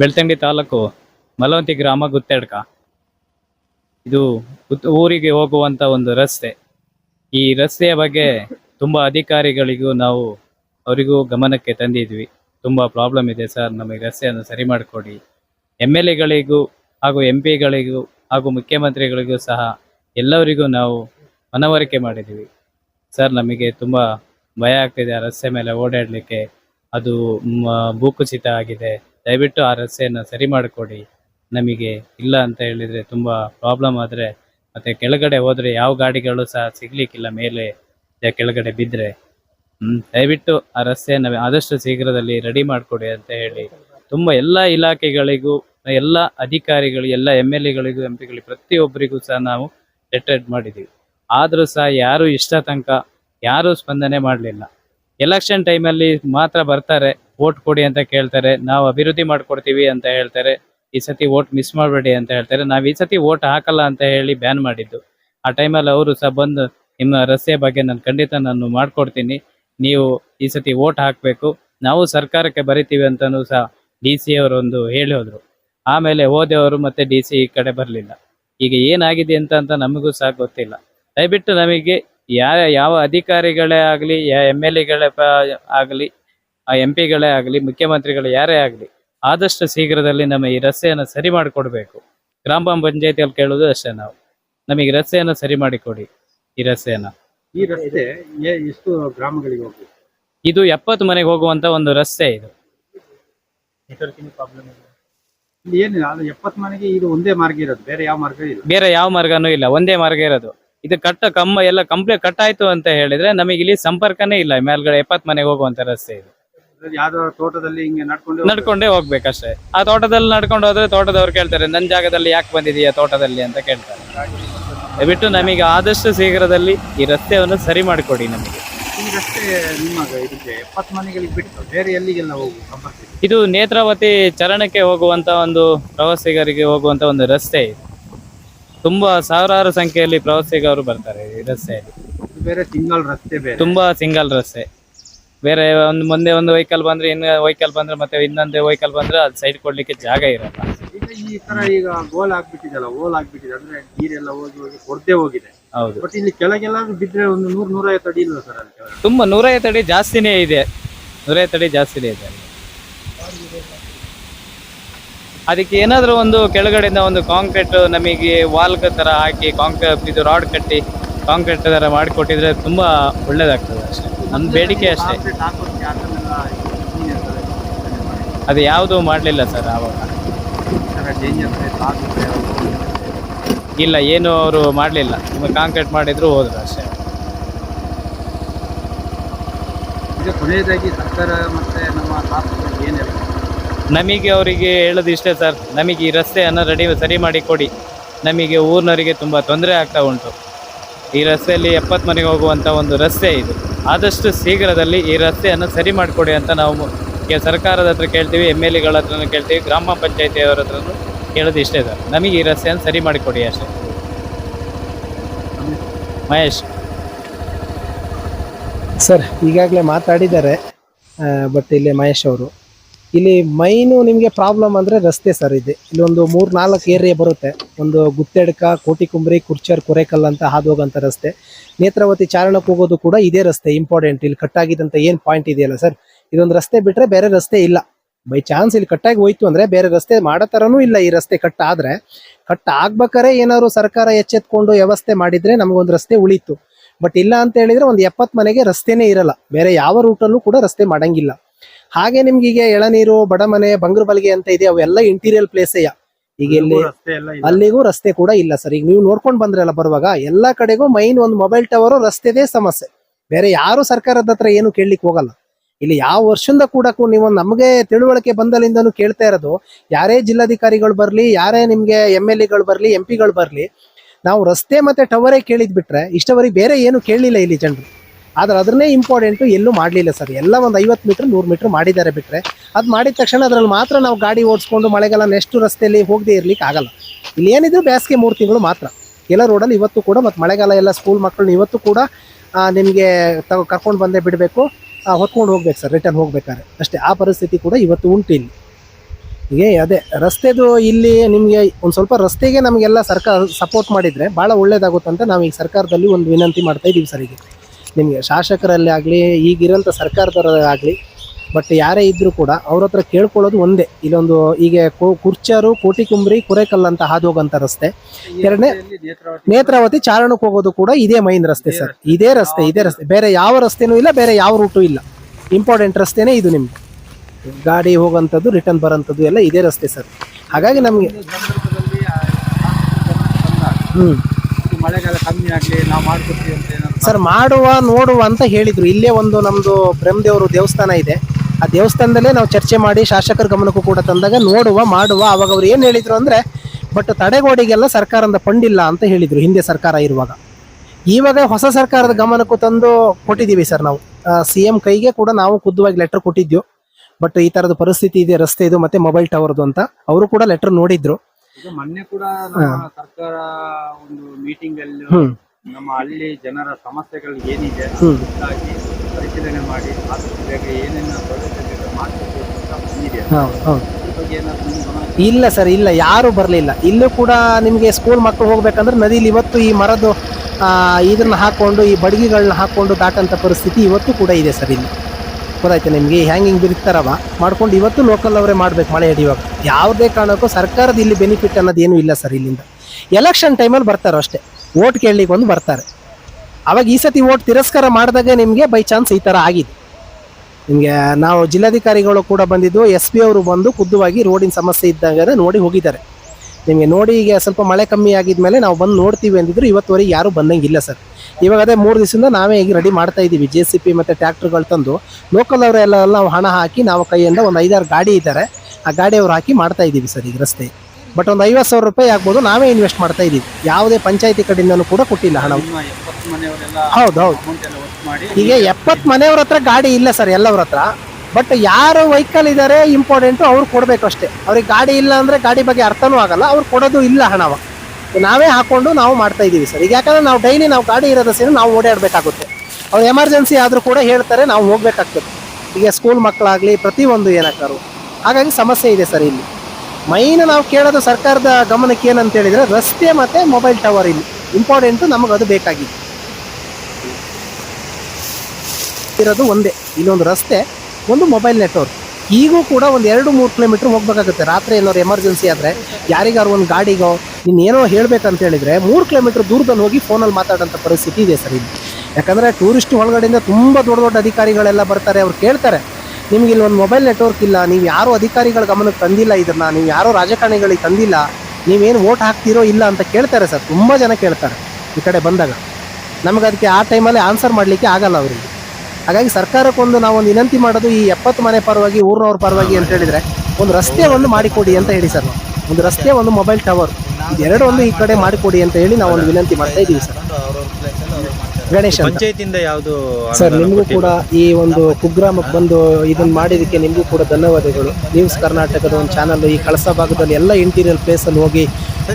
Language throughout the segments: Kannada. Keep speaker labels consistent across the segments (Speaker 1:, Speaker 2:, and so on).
Speaker 1: ಬೆಳ್ತಂಗಡಿ ತಾಲೂಕು ಮಲವಂತಿ ಗ್ರಾಮ ಗುತ್ತೆಡ್ಕ. ಇದು ಊರಿಗೆ ಹೋಗುವಂತ ಒಂದು ರಸ್ತೆ. ಈ ರಸ್ತೆಯ ಬಗ್ಗೆ ತುಂಬಾ ಅಧಿಕಾರಿಗಳಿಗೂ ನಾವು ಅವರಿಗೂ ಗಮನಕ್ಕೆ ತಂದಿದ್ವಿ. ತುಂಬಾ ಪ್ರಾಬ್ಲಮ್ ಇದೆ ಸರ್, ನಮಗೆ ರಸ್ತೆಯನ್ನು ಸರಿ ಮಾಡಿಕೊಡಿ. ಎಂ ಎಲ್ ಎಗಳಿಗೂ ಹಾಗೂ ಎಂ ಪಿಗಳಿಗೂ ಹಾಗೂ ಮುಖ್ಯಮಂತ್ರಿಗಳಿಗೂ ಸಹ ಎಲ್ಲರಿಗೂ ನಾವು ಮನವರಿಕೆ ಮಾಡಿದ್ವಿ ಸರ್, ನಮಗೆ ತುಂಬಾ ಭಯ ಆಗ್ತಿದೆ ಆ ರಸ್ತೆ ಮೇಲೆ ಓಡಾಡಲಿಕ್ಕೆ. ಅದು ಭೂಕುಸಿತ ಆಗಿದೆ. ದಯವಿಟ್ಟು ಆ ರಸ್ತೆಯನ್ನು ಸರಿ ಮಾಡಿಕೊಡಿ. ನಮಗೆ ಇಲ್ಲ ಅಂತ ಹೇಳಿದ್ರೆ ತುಂಬ ಪ್ರಾಬ್ಲಮ್ ಆದರೆ, ಮತ್ತೆ ಕೆಳಗಡೆ ಹೋದರೆ ಯಾವ ಗಾಡಿಗಳು ಸಹ ಸಿಗಲಿಕ್ಕಿಲ್ಲ ಮೇಲೆ ಕೆಳಗಡೆ ಹ್ಮ್, ದಯವಿಟ್ಟು ಆ ರಸ್ತೆಯನ್ನು ಆದಷ್ಟು ಶೀಘ್ರದಲ್ಲಿ ರೆಡಿ ಮಾಡಿಕೊಡಿ ಅಂತ ಹೇಳಿ. ತುಂಬ ಎಲ್ಲ ಇಲಾಖೆಗಳಿಗೂ, ಎಲ್ಲ ಅಧಿಕಾರಿಗಳು, ಎಲ್ಲ ಎಂ ಎಲ್ ಎಗಳಿಗೂ ಎಂ ಪಿಗಳಿಗೆ ಪ್ರತಿಯೊಬ್ಬರಿಗೂ ಸಹ ನಾವು ಲೆಟರ್ ಮಾಡಿದ್ದೀವಿ ಆದರೂ ಸಹ ಯಾರೂ ಇಷ್ಟ ತನಕ, ಯಾರೂ ಸ್ಪಂದನೆ ಮಾಡಲಿಲ್ಲ. ಎಲೆಕ್ಷನ್ ಟೈಮಲ್ಲಿ ಮಾತ್ರ ಬರ್ತಾರೆ. ವೋಟ್ ಕೊಡಿ ಅಂತ ಕೇಳ್ತಾರೆ, ನಾವು ಅಭಿವೃದ್ಧಿ ಮಾಡ್ಕೊಡ್ತೀವಿ ಅಂತ ಹೇಳ್ತಾರೆ, ಈ ಸತಿ ವೋಟ್ ಮಿಸ್ ಮಾಡಬೇಡಿ ಅಂತ ಹೇಳ್ತಾರೆ, ನಾವು ಈ ಸತಿ ವೋಟ್ ಹಾಕಲ್ಲ ಅಂತ ಹೇಳಿ ಬ್ಯಾನ್ ಮಾಡಿದ್ದು. ಆ ಟೈಮಲ್ಲಿ ಅವರು ಸಹ ಬಂದು, ನಿಮ್ಮ ರಸ್ತೆ ಬಗ್ಗೆ ನಾನು ಖಂಡಿತ ನಾನು ಮಾಡ್ಕೊಡ್ತೀನಿ, ನೀವು ಈ ಸತಿ ವೋಟ್ ಹಾಕಬೇಕು, ನಾವು ಸರ್ಕಾರಕ್ಕೆ ಬರಿತೀವಿ ಅಂತಲೂ ಸಹ ಡಿ ಸಿ ಅವರೊಂದು ಹೇಳಿ ಹೋದರು ಆಮೇಲೆ ಹೋದೆವರು ಮತ್ತೆ ಡಿ ಸಿ ಈ ಕಡೆ ಬರಲಿಲ್ಲ. ಈಗ ಏನಾಗಿದೆ ಅಂತ ಅಂತ ನಮಗೂ ಸಹ ಗೊತ್ತಿಲ್ಲ. ದಯವಿಟ್ಟು ನಮಗೆ ಯಾವ ಯಾವ ಅಧಿಕಾರಿಗಳೇ ಆಗಲಿ ಎಂ ಎಲ್ ಎಗಳೇ ಆಗಲಿ ಆ ಎಂ ಪಿಗಳೇ ಆಗಲಿ ಮುಖ್ಯಮಂತ್ರಿಗಳು ಯಾರೇ ಆಗಲಿ ಆದಷ್ಟು ಶೀಘ್ರದಲ್ಲಿ ನಮ್ಮ ಈ ರಸ್ತೆಯನ್ನು ಸರಿ ಮಾಡಿಕೊಡ್ಬೇಕು. ಗ್ರಾಮ ಪಂಚಾಯತಿಯಲ್ಲಿ ಕೇಳೋದು ಅಷ್ಟೇ ನಾವು. ನಮಗೆ ರಸ್ತೆಯನ್ನು ಸರಿ ಮಾಡಿಕೊಡಿ ಈ ರಸ್ತೆಯನ್ನು.
Speaker 2: ಈ ರಸ್ತೆ ಇಷ್ಟು ಎಷ್ಟು ಗ್ರಾಮಗಳಿಗೆ ಹೋಗ್ಬೇಕು?
Speaker 1: ಇದು ಎಪ್ಪತ್ತು ಮನೆಗೆ ಹೋಗುವಂತ ಒಂದು ರಸ್ತೆ ಇದು.
Speaker 2: ಇಲ್ಲಿ ಏನಿಲ್ಲ ಅದು ಎಪ್ಪತ್ ಮನೆಗೆ ಇದು ಒಂದೇ ಮಾರ್ಗ ಇರೋದು ಬೇರೆ ಯಾವ ಮಾರ್ಗ ಇಲ್ಲ?
Speaker 1: ಬೇರೆ ಯಾವ ಮಾರ್ಗನೂ ಇಲ್ಲ ಒಂದೇ ಮಾರ್ಗ ಇರೋದು. ಇದು ಕಟ್ಟ ಕಮ್ಮ ಎಲ್ಲ ಕಂಪ್ಲೀಟ್ ಕಟ್ಟಾಯ್ತು ಅಂತ ಹೇಳಿದ್ರೆ ನಮಗೆ ಇಲ್ಲಿ ಸಂಪರ್ಕನೇ ಇಲ್ಲ ಮೇಲ್ಗಡೆ ಎಪ್ಪತ್ ಮನೆಗೆ ಹೋಗುವಂತ ರಸ್ತೆ ಇದು.
Speaker 2: ಯಾವ್ದೋ ತೋಟದಲ್ಲಿ ಹಿಂಗೆ ನಡ್ಕೊಂಡು
Speaker 1: ನಡ್ಕೊಂಡೇ ಹೋಗ್ಬೇಕಷ್ಟೇ. ಆ ತೋಟದಲ್ಲಿ ನಡ್ಕೊಂಡು ಹೋದ್ರೆ ತೋಟದವ್ರು ಕೇಳ್ತಾರೆ ನನ್ನ ಜಾಗದಲ್ಲಿ ಯಾಕೆ ಬಂದಿದೀಯಾ ತೋಟದಲ್ಲಿ? ಅಂತ ಕೇಳ್ತಾರೆ. ದಯವಿಟ್ಟು ನಮಗೆ ಆದಷ್ಟು ಶೀಘ್ರದಲ್ಲಿ ಈ ರಸ್ತೆಯನ್ನು ಸರಿ ಮಾಡಿಕೊಡಿ ನಮಗೆ.
Speaker 2: ಈ ರಸ್ತೆ ನಿಮ್ಮ ಇದಕ್ಕೆ ಮನೆಗಳಿಗೆ ಬಿಟ್ಟು ಬೇರೆ ಎಲ್ಲಿಗೆಲ್ಲ ಹೋಗು ಸಂಪರ್ಕ ಇದೆ?
Speaker 1: ಇದು ನೇತ್ರಾವತಿ ಚರಣಕ್ಕೆ ಹೋಗುವಂತ ಒಂದು ಪ್ರವಾಸಿಗರಿಗೆ ಹೋಗುವಂತ ಒಂದು ರಸ್ತೆ ಇದು. ತುಂಬಾ ಸಾವಿರಾರು ಸಂಖ್ಯೆಯಲ್ಲಿ ಪ್ರವಾಸಿಗರು ಬರ್ತಾರೆ ಈ ರಸ್ತೆಯಲ್ಲಿ.
Speaker 2: ಇದು ಬೇರೆ ಸಿಂಗಲ್ ರಸ್ತೆ ಬೇರೆ.
Speaker 1: ತುಂಬಾ ಸಿಂಗಲ್ ರಸ್ತೆ. ಬೇರೆ ಒಂದು ಮುಂದೆ ಒಂದು ವೆಹಿಕಲ್ ಬಂದ್ರೆ ಇನ್ನು ವೆಹಿಕಲ್ ಬಂದ್ರೆ ಮತ್ತೆ ಇನ್ನೊಂದು ವೆಹಿಕಲ್ ಬಂದ್ರೆ ಅದು ಸೈಡ್ ಕೊಡ್ಲಿಕ್ಕೆ ಜಾಗ ಇರಲ್ಲ.
Speaker 2: ಈಗ ಈ ತರ ಈಗ ಗೋಲ್ ಆಗ್ಬಿಟ್ಟಿದೆಲ್ಲ ಓಲ್ ಆಗ್ಬಿಟ್ಟಿದೆ. ಅಂದ್ರೆ ನೀರೆಲ್ಲ ಹೋಗಿ ಹೋಗಿ ಕೊರತೆ ಹೋಗಿದೆ.
Speaker 1: ಹೌದು.
Speaker 2: ಬಟ್ ಇಲ್ಲಿ ಕೆಳಗೆಲ್ಲ ಬಿದ್ರೆ ಒಂದು ನೂರ್ ನೂರೈವತ್ತು ಅಡಿ ಇಲ್ಲ ಸರ್ ಅಲ್ಲಿ ಕೆಳಗೆ?
Speaker 1: ತುಂಬಾ ನೂರೈವತ್ತು ಅಡಿ ಜಾಸ್ತಿನೇ ಇದೆ. ನೂರೈವತ್ತು ಅಡಿ ಜಾಸ್ತಿನೇ ಇದೆ ಅದಕ್ಕೆ ಏನಾದರೂ ಒಂದು ಕೆಳಗಡೆಯಿಂದ ಒಂದು ಕಾಂಕ್ರೀಟ್ ನಮಗೆ ವಾಲ್ ತರ ಹಾಕಿ ಕಾಂಕ್ರೀಟ್ ಇದು ರಾಡ್ ಕಟ್ಟಿ ಕಾಂಕ್ರೀಟ್ ತರ ಮಾಡಿಕೊಟ್ಟಿದ್ರೆ ತುಂಬಾ ಒಳ್ಳೇದಾಗ್ತದೆ ಅಷ್ಟೇ. ನಮ್ಮ ಬೇಡಿಕೆ ಅಷ್ಟೇ. ಅದು ಯಾವುದು ಮಾಡಲಿಲ್ಲ ಸರ್ ಆವಾಗ. ಇಲ್ಲ. ಏನು ಅವರು ಮಾಡಲಿಲ್ಲ. ನಿಮಗೆ ಕಾಂಕ್ರೀಟ್ ಮಾಡಿದ್ರು ಹೋದ್ರು ಅಷ್ಟೇ.
Speaker 2: ಈಗ ಕೊನೆಯದಾಗಿ ಸರ್ಕಾರ ಮತ್ತೆ ನಮ್ಮ ಏನ್
Speaker 1: ನಮಗೆ ಅವರಿಗೆ ಹೇಳೋದು ಇಷ್ಟೇ ಸರ್ ನಮಗೆ ಈ ರಸ್ತೆಯನ್ನು ರೆಡಿ ಸರಿ ಮಾಡಿ ಕೊಡಿ. ನಮಗೆ ಊರಿನವರಿಗೆ ತುಂಬ ತೊಂದರೆ ಆಗ್ತಾ ಉಂಟು. ಈ ರಸ್ತೆಯಲ್ಲಿ ಎಪ್ಪತ್ತು ಮನೆಗೆ ಹೋಗುವಂಥ ಒಂದು ರಸ್ತೆ ಇದು. ಆದಷ್ಟು ಶೀಘ್ರದಲ್ಲಿ ಈ ರಸ್ತೆಯನ್ನು ಸರಿ ಮಾಡಿಕೊಡಿ ಅಂತ ನಾವು ಸರ್ಕಾರದ ಹತ್ರ ಕೇಳ್ತೀವಿ, ಎಂ ಎಲ್ ಎಗಳ ಹತ್ರನೂ ಕೇಳ್ತೀವಿ, ಗ್ರಾಮ ಪಂಚಾಯತಿಯವರ ಹತ್ರನೂ ಕೇಳೋದು ಇಷ್ಟೇ ಸರ್ ನಮಗೆ ಈ ರಸ್ತೆಯನ್ನು ಸರಿ ಮಾಡಿಕೊಡಿ ಅಷ್ಟೇ. ಮಹೇಶ್.
Speaker 3: ಸರ್, ಈಗಾಗಲೇ ಮಾತಾಡಿದ್ದಾರೆ ಬಟ್ ಇಲ್ಲಿ ಮಹೇಶ್ ಅವರು. ಇಲ್ಲಿ ಮೈನು ನಿಮಗೆ ಪ್ರಾಬ್ಲಮ್ ಅಂದರೆ ರಸ್ತೆ ಸರ್ ಇದೆ. ಇಲ್ಲಿ ಒಂದು ಮೂರು ನಾಲ್ಕು ಏರಿಯಾ ಬರುತ್ತೆ. ಒಂದು ಗುತ್ತೆಡ್ಕ, ಕೋಟಿಕುಂಬ್ರಿ, ಕುರ್ಚರ್, ಕೊರೆಕಲ್ ಅಂತ ಹಾದು ಹೋಗೋಂಥ ರಸ್ತೆ. ನೇತ್ರಾವತಿ ಚಾರಣಕ್ಕೆ ಹೋಗೋದು ಕೂಡ ಇದೇ ರಸ್ತೆ ಇಂಪಾರ್ಟೆಂಟ್ ಇಲ್ಲಿ ಕಟ್ಟಾಗಿದ್ದಂಥ ಏನು ಪಾಯಿಂಟ್ ಇದೆಯಲ್ಲ ಸರ್ ಇದೊಂದು ರಸ್ತೆ ಬಿಟ್ಟರೆ ಬೇರೆ ರಸ್ತೆ ಇಲ್ಲ. ಬೈ ಚಾನ್ಸ್ ಇಲ್ಲಿ ಕಟ್ಟಾಗಿ ಹೋಯ್ತು ಅಂದರೆ ಬೇರೆ ರಸ್ತೆ ಮಾಡೋ ಥರನೂ ಇಲ್ಲ ಈ ರಸ್ತೆ ಕಟ್ ಆದರೆ. ಕಟ್ ಆಗ್ಬೇಕಾರೆ ಏನಾದ್ರು ಸರ್ಕಾರ ಎಚ್ಚೆತ್ಕೊಂಡು ವ್ಯವಸ್ಥೆ ಮಾಡಿದರೆ ನಮಗೊಂದು ರಸ್ತೆ ಉಳಿತು. ಬಟ್ ಇಲ್ಲ ಅಂತ ಹೇಳಿದ್ರೆ ಒಂದು ಎಪ್ಪತ್ತು ಮನೆಗೆ ರಸ್ತೆನೇ ಇರಲ್ಲ. ಬೇರೆ ಯಾವ ರೂಟಲ್ಲೂ ಕೂಡ ರಸ್ತೆ ಮಾಡಂಗಿಲ್ಲ. ಹಾಗೆ ನಿಮ್ಗೆ ಈಗ ಎಳನೀರು ಬಡಮನೆ ಬಂಗ್ರಬಲ್ಗೆ ಅಂತ ಇದೆ ಅವೆಲ್ಲ ಇಂಟೀರಿಯರ್ ಪ್ಲೇಸೆಯ ಈಗ ಇಲ್ಲಿ ಅಲ್ಲಿಗೂ ರಸ್ತೆ ಕೂಡ ಇಲ್ಲ ಸರ್. ಈಗ ನೀವು ನೋಡ್ಕೊಂಡು ಬಂದ್ರಲ್ಲ ಬರುವಾಗ ಎಲ್ಲಾ ಕಡೆಗೂ ಮೈನ್ ಒಂದು ಮೊಬೈಲ್ ಟವರ್ ರಸ್ತೆದೇ ಸಮಸ್ಯೆ. ಬೇರೆ ಯಾರು ಸರ್ಕಾರದ ಹತ್ರ ಏನು ಕೇಳಲಿಕ್ಕೆ ಹೋಗಲ್ಲ. ಇಲ್ಲಿ ಯಾವ ವರ್ಷದಿಂದ ಕೂಡ ನೀವು ನಮಗೆ ತಿಳುವಳಿಕೆ ಬಂದಲಿಂದನೂ ಕೇಳ್ತಾ ಇರೋದು ಯಾರೇ ಜಿಲ್ಲಾಧಿಕಾರಿಗಳು ಬರ್ಲಿ ಯಾರೇ ನಿಮ್ಗೆ ಎಂ ಎಲ್ ಎಗಳು ಬರ್ಲಿ ಎಂ ಪಿಗಳು ಬರ್ಲಿ ನಾವು ರಸ್ತೆ ಮತ್ತೆ ಟವರೇ ಕೇಳಿದ್ ಬಿಟ್ರೆ ಇಷ್ಟವರೆಗೆ ಬೇರೆ ಏನು ಕೇಳಲಿಲ್ಲ ಇಲ್ಲಿ ಜನರು. ಆದ್ರೆ ಅದನ್ನೇ ಇಂಪಾರ್ಟೆಂಟು ಎಲ್ಲೂ ಮಾಡಲಿಲ್ಲ ಸರ್. ಎಲ್ಲ ಒಂದು ಐವತ್ತು ಮೀಟ್ರ್, ನೂರು ಮೀಟ್ರ್ ಮಾಡಿದ್ದಾರೆ ಬಿಟ್ಟರೆ ಅದು ಮಾಡಿದ ತಕ್ಷಣ ಅದರಲ್ಲಿ ಮಾತ್ರ ನಾವು ಗಾಡಿ ಓಡಿಸ್ಕೊಂಡು ಮಳೆಗಾಲ ನೆಕ್ಸ್ಟ್ ರಸ್ತೆಯಲ್ಲಿ ಹೋಗದೆ ಇರಲಿಕ್ಕೆ ಆಗಲ್ಲ. ಇಲ್ಲಿ ಏನಿದ್ರು ಬೇಸಿಗೆ ಮೂರು ತಿಂಗಳು ಮಾತ್ರ. ಎಲ್ಲ ರೋಡಲ್ಲಿ ಇವತ್ತು ಕೂಡ ಮತ್ತು ಮಳೆಗಾಲ ಎಲ್ಲ ಸ್ಕೂಲ್ ಮಕ್ಕಳನ್ನ ಇವತ್ತು ಕೂಡ ನಿಮಗೆ ತಗೊ ಕರ್ಕೊಂಡು ಬಂದೇ ಬಿಡಬೇಕು. ಹೊತ್ಕೊಂಡು ಹೋಗ್ಬೇಕು ಸರ್ ರಿಟರ್ನ್ ಹೋಗ್ಬೇಕಾದ್ರೆ. ಅಷ್ಟೇ, ಆ ಪರಿಸ್ಥಿತಿ ಕೂಡ ಇವತ್ತು ಉಂಟು ಇಲ್ಲಿ. ಈಗ ಅದೇ, ರಸ್ತೆದು ಇಲ್ಲಿ ನಿಮಗೆ ಒಂದು ಸ್ವಲ್ಪ ರಸ್ತೆಗೆ ನಮಗೆಲ್ಲ ಸರ್ಕಾರ ಸಪೋರ್ಟ್ ಮಾಡಿದರೆ ಭಾಳ ಒಳ್ಳೇದಾಗುತ್ತಂತ ನಾವು ಈಗ ಸರ್ಕಾರದಲ್ಲಿ ಒಂದು ವಿನಂತಿ ಮಾಡ್ತಾ ಇದ್ದೀವಿ ಸರ್ ಈಗ ನಿಮಗೆ ಶಾಸಕರಲ್ಲಿ ಆಗಲಿ, ಈಗಿರೋಂಥ ಸರ್ಕಾರದವರಾಗಲಿ ಬಟ್ ಯಾರೇ ಇದ್ದರೂ ಕೂಡ ಅವ್ರ ಹತ್ರ ಕೇಳ್ಕೊಳ್ಳೋದು ಒಂದೇ. ಇಲ್ಲೊಂದು ಈಗ ಕುರ್ಚಾರು, ಕೋಟಿ ಕೋಟಿಕುಂಬ್ರಿ ಕುರೇಕಲ್ ಅಂತ ಹಾದು ಹೋಗೋಂಥ ರಸ್ತೆ. ಎರಡನೇ
Speaker 2: ನೇತ್ರಾವತಿ
Speaker 3: ಚಾರಣಕ್ಕೆ ಹೋಗೋದು ಕೂಡ ಇದೇ ಮೈನ್ ರಸ್ತೆ ಸರ್. ಇದೇ ರಸ್ತೆ ಇದೇ ರಸ್ತೆ. ಬೇರೆ ಯಾವ ರಸ್ತೆನೂ ಇಲ್ಲ, ಬೇರೆ ಯಾವ ರೂಟು ಇಲ್ಲ. ಇಂಪಾರ್ಟೆಂಟ್ ರಸ್ತೆನೇ ಇದು ನಿಮ್ಗೆ ಗಾಡಿ ಹೋಗೋಂಥದ್ದು ರಿಟರ್ನ್ ಬರೋಂಥದ್ದು ಎಲ್ಲ ಇದೇ ರಸ್ತೆ ಸರ್. ಹಾಗಾಗಿ ನಮಗೆ ಹ್ಞೂ
Speaker 2: ಮಳೆಗಾಲ ಕಮ್ಮಿ ಆಗಲಿ, ನಾವು ಮಾಡ್ಕೊಡ್ತೀವಿ ಅಂತ ಏನಾದ್ರು
Speaker 3: ಸರ್, ಮಾಡುವ, ನೋಡುವ ಅಂತ ಹೇಳಿದ್ರು. ಇಲ್ಲೇ ಒಂದು ನಮ್ಮದು ಬ್ರಹ್ಮದೇವರು ದೇವಸ್ಥಾನ ಇದೆ. ಆ ದೇವಸ್ಥಾನದಲ್ಲೇ ನಾವು ಚರ್ಚೆ ಮಾಡಿ ಶಾಸಕರ ಗಮನಕ್ಕೂ ಕೂಡ ತಂದಾಗ ನೋಡುವ, ಮಾಡುವ, ಅವಾಗ ಅವ್ರು ಏನು ಹೇಳಿದರು ಅಂದರೆ, ಬಟ್ ತಡೆಗೋಡಿಗೆಲ್ಲ ಸರ್ಕಾರದ ಫಂಡ್ ಇಲ್ಲ ಅಂತ ಹೇಳಿದರು ಹಿಂದೆ ಸರ್ಕಾರ ಇರುವಾಗ. ಇವಾಗ ಹೊಸ ಸರ್ಕಾರದ ಗಮನಕ್ಕೂ ತಂದು ಕೊಟ್ಟಿದ್ದೀವಿ ಸರ್ ನಾವು. ಸಿ ಎಂ ಕೈಗೆ ಕೂಡ ನಾವು ಖುದ್ದುವಾಗಿ ಲೆಟರ್ ಕೊಟ್ಟಿದ್ದೆವು ಬಟ್ ಈ ಥರದ ಪರಿಸ್ಥಿತಿ ಇದೆ, ರಸ್ತೆ ಇದು ಮತ್ತೆ ಮೊಬೈಲ್ ಟವರ್ದು ಅಂತ. ಅವರು ಕೂಡ ಲೆಟರ್ ನೋಡಿದ್ರು.
Speaker 2: ಈಗ ಮೊನ್ನೆ ಕೂಡ ನಮ್ಮ ಸರ್ಕಾರ ಒಂದು ಮೀಟಿಂಗ್ ಅಲ್ಲಿ ನಮ್ಮ ಹಳ್ಳಿ ಜನರ ಸಮಸ್ಯೆಗಳು ಏನಿದೆ ಪರಿಶೀಲನೆ ಮಾಡಿ ಬೇಗ ಏನೇನು ಸೌಲಭ್ಯಗಳು ಮಾಡಿಸಬೇಕು ಅಂತ ಬಂದಿದೆ. ಬಗ್ಗೆ ಏನಾದ್ರು ಗಮನ
Speaker 3: ಇಲ್ಲ ಸರ್ ಇಲ್ಲ ಯಾರು ಬರಲಿಲ್ಲ. ಇಲ್ಲೂ ಕೂಡ ನಿಮಗೆ ಸ್ಕೂಲ್ ಮಕ್ಕಳು ಹೋಗ್ಬೇಕಂದ್ರೆ ನದಿಲಿ ಇವತ್ತು ಈ ಮರದ್ದು ಆ, ಇದನ್ನ ಹಾಕೊಂಡು ಈ ಬಡಗಿಗಳನ್ನ ಹಾಕೊಂಡು ದಾಟಂತ ಪರಿಸ್ಥಿತಿ ಇವತ್ತು ಕೂಡ ಇದೆ ಸರ್ ಇಲ್ಲಿ. ಗೊತ್ತಾಯ್ತು, ನಿಮಗೆ ಹ್ಯಾಂಗಿಂಗ್ ಬಿರ್ತಾರವ ಮಾಡ್ಕೊಂಡು ಇವತ್ತು ಲೋಕಲ್ ಅವರೇ ಮಾಡ್ಬೇಕು ಮಳೆ ಹಿಡಿಯುವಾಗ. ಯಾವುದೇ ಕಾರಣಕ್ಕೂ ಸರ್ಕಾರದ ಇಲ್ಲಿ ಬೆನಿಫಿಟ್ ಏನು ಇಲ್ಲ ಸರ್ ಇಲ್ಲಿಂದ. ಎಲೆಕ್ಷನ್ ಟೈಮಲ್ಲಿ ಬರ್ತಾರೋ ಅಷ್ಟೇ. ಓಟ್ ಕೇಳಲಿಕ್ಕೆ ಒಂದು ಬರ್ತಾರೆ. ಅವಾಗ ಈ ಸತಿ ಓಟ್ ತಿರಸ್ಕಾರ ಮಾಡಿದಾಗ ನಿಮಗೆ ಬೈ ಚಾನ್ಸ್ ಈ ಥರ ಆಗಿದೆ. ನಿಮಗೆ ನಾವು ಜಿಲ್ಲಾಧಿಕಾರಿಗಳು ಕೂಡ ಬಂದಿದ್ದು ಎಸ್ ಪಿ ಅವರು ಬಂದು ಖುದ್ದುವಾಗಿ ರೋಡಿನ ಸಮಸ್ಯೆ ಇದ್ದಾಗ ನೋಡಿ ಹೋಗಿದ್ದಾರೆ. ನಿಮಗೆ ನೋಡಿ ಈಗ ಸ್ವಲ್ಪ ಮಳೆ ಕಮ್ಮಿ ಆಗಿದ್ಮೇಲೆ ನಾವು ಬಂದು ನೋಡ್ತೀವಿ ಅಂದಿದ್ರು ಇವತ್ತುವರೆಗೆ ಯಾರೂ ಬಂದಂಗಿಲ್ಲ ಸರ್. ಇವಾಗ ಅದೇ ಮೂರು ದಿವಸದಿಂದ ನಾವೇ ಈಗ ರೆಡಿ ಮಾಡ್ತಾ ಇದ್ದೀವಿ ಜೆ ಸಿ ಪಿ ಮತ್ತು ಟ್ಯಾಕ್ಟ್ರುಗಳು ತಂದು ಲೋಕಲ್ ಅವರೆಲ್ಲ ನಾವು ಹಣ ಹಾಕಿ ನಾವು ಕೈಯಿಂದ ಒಂದು ಐದಾರು ಗಾಡಿ ಇದ್ದಾರೆ ಆ ಗಾಡಿಯವ್ರು ಹಾಕಿ ಮಾಡ್ತಾ ಇದ್ದೀವಿ ಸರ್ ಈಗ ರಸ್ತೆ. ಬಟ್ ಒಂದು ಐವತ್ತು ಸಾವಿರ ರೂಪಾಯಿ ಆಗ್ಬೋದು ನಾವೇ ಇನ್ವೆಸ್ಟ್ ಮಾಡ್ತಾ ಇದ್ದೀವಿ ಯಾವುದೇ ಪಂಚಾಯತಿ ಕಡೆಯಿಂದನೂ ಕೂಡ ಕೊಟ್ಟಿಲ್ಲ ಹಣ. ಹೌದು ಹೌದು. ಈಗ ಎಪ್ಪತ್ತು ಮನೆಯವ್ರ ಹತ್ರ ಗಾಡಿ ಇಲ್ಲ ಸರ್ ಎಲ್ಲವ್ರ ಹತ್ರ. ಬಟ್ ಯಾರು ವೆಹಿಕಲ್ ಇದ್ದಾರೆ ಇಂಪಾರ್ಟೆಂಟು ಅವ್ರು ಕೊಡಬೇಕು ಅಷ್ಟೇ. ಅವ್ರಿಗೆ ಗಾಡಿ ಇಲ್ಲ ಅಂದರೆ ಗಾಡಿ ಬಗ್ಗೆ ಅರ್ಥನೂ ಆಗಲ್ಲ. ಅವ್ರು ಕೊಡೋದು ಇಲ್ಲ ಹಣವ ನಾವೇ ಹಾಕೊಂಡು ನಾವು ಮಾಡ್ತಾ ಇದ್ದೀವಿ ಸರ್. ಈಗ ಯಾಕಂದ್ರೆ ನಾವು ಡೈಲಿ ನಾವು ಗಾಡಿ ಇರೋದ ಸೇರಿ ನಾವು ಓಡಾಡಬೇಕಾಗುತ್ತೆ. ಅವ್ರು ಎಮರ್ಜೆನ್ಸಿ ಆದರೂ ಕೂಡ ಹೇಳ್ತಾರೆ, ನಾವು ಹೋಗ್ಬೇಕಾಗ್ತದೆ. ಈಗ ಸ್ಕೂಲ್ ಮಕ್ಕಳಾಗಲಿ ಪ್ರತಿಯೊಂದು ಏನಕ್ಕಾರು ಹಾಗಾಗಿ ಸಮಸ್ಯೆ ಇದೆ ಸರ್ ಇಲ್ಲಿ. ಮೈನ್ ನಾವು ಕೇಳೋದು ಸರ್ಕಾರದ ಗಮನಕ್ಕೆ ಏನಂತ ಹೇಳಿದ್ರೆ ರಸ್ತೆ ಮತ್ತು ಮೊಬೈಲ್ ಟವರ್ ಇಲ್ಲಿ. ಇಂಪಾರ್ಟೆಂಟು ನಮಗೆ ಅದು ಬೇಕಾಗಿದೆ. ಇರೋದು ಒಂದೇ ಇಲ್ಲೊಂದು ರಸ್ತೆ. ಒಂದು ಮೊಬೈಲ್ ನೆಟ್ವರ್ಕ್ ಈಗೂ ಕೂಡ ಒಂದು ಎರಡು ಮೂರು ಕಿಲೋಮೀಟ್ರ್ ಹೋಗ್ಬೇಕಾಗುತ್ತೆ. ರಾತ್ರಿ ಏನಾದ್ರು ಎಮರ್ಜೆನ್ಸಿ ಆದರೆ ಯಾರಿಗಾರು ಒಂದು ಗಾಡಿಗೋ, ಇನ್ನೇನೋ ಹೇಳ್ಬೇಕಂತ ಹೇಳಿದರೆ ಮೂರು ಕಿಲೋಮೀಟ್ರ್ ದೂರದಲ್ಲಿ ಹೋಗಿ ಫೋನಲ್ಲಿ ಮಾತಾಡೋಂಥ ಪರಿಸ್ಥಿತಿ ಇದೆ ಸರ್ ಇಲ್ಲಿ. ಯಾಕಂದರೆ ಟೂರಿಸ್ಟ್ ಒಳಗಡೆಯಿಂದ ತುಂಬ ದೊಡ್ಡ ದೊಡ್ಡ ಅಧಿಕಾರಿಗಳೆಲ್ಲ ಬರ್ತಾರೆ, ಅವ್ರು ಕೇಳ್ತಾರೆ, ನಿಮ್ಗೆ ಇಲ್ಲಿ ಒಂದು ಮೊಬೈಲ್ ನೆಟ್ವರ್ಕ್ ಇಲ್ಲ, ನೀವು ಯಾರು ಅಧಿಕಾರಿಗಳ ಗಮನಕ್ಕೆ ತಂದಿಲ್ಲ ಇದನ್ನು, ನೀವು ಯಾರೋ ರಾಜಕಾರಣಿಗಳಿಗೆ ತಂದಿಲ್ಲ, ನೀವೇನು ಓಟ್ ಹಾಕ್ತೀರೋ ಇಲ್ಲ ಅಂತ ಕೇಳ್ತಾರೆ ಸರ್. ತುಂಬ ಜನ ಕೇಳ್ತಾರೆ ಈ ಕಡೆ ಬಂದಾಗ. ನಮಗೆ ಅದಕ್ಕೆ ಆ ಟೈಮಲ್ಲಿ ಆನ್ಸರ್ ಮಾಡಲಿಕ್ಕೆ ಆಗಲ್ಲ ಅವರಿಗೆ. ಹಾಗಾಗಿ ಸರ್ಕಾರಕ್ಕೊಂದು ನಾವು ಒಂದು ವಿನಂತಿ ಮಾಡೋದು ಈ ಎಪ್ಪತ್ತು ಮನೆ ಪರವಾಗಿ ಊರಿನವ್ರ ಪರವಾಗಿ ಅಂತ ಹೇಳಿದ್ರೆ ಒಂದು ರಸ್ತೆ ಒಂದು ಮಾಡಿಕೊಡಿ ಅಂತ ಹೇಳಿ ಸರ್ ಒಂದು ರಸ್ತೆ ಒಂದು ಮೊಬೈಲ್ ಟವರ್ ಎರಡು ಒಂದು ಈ ಕಡೆ ಮಾಡಿಕೊಡಿ ಅಂತ ಹೇಳಿ ನಾವು ಒಂದು ವಿನಂತಿ ಮಾಡ್ತಾ ಇದ್ದೀವಿ ಸರ್. ಗಣೇಶ್
Speaker 4: ಪಂಚಾಯತಿಯಿಂದ ಯಾವುದು
Speaker 3: ಸರ್ ನಿಮಗೂ ಕೂಡ ಈ ಒಂದು ಕುಗ್ರಾಮಕ್ಕೆ ಬಂದು ಇದನ್ನು ಮಾಡಿದಕ್ಕೆ ನಿಮಗೂ ಕೂಡ ಧನ್ಯವಾದಗಳು. ನ್ಯೂಸ್ ಕರ್ನಾಟಕದ ಒಂದು ಚಾನಲ್ ಈ ಕಳಸ ಭಾಗದಲ್ಲಿ ಎಲ್ಲ ಇಂಟೀರಿಯರ್ ಪ್ಲೇಸಲ್ಲಿ ಹೋಗಿ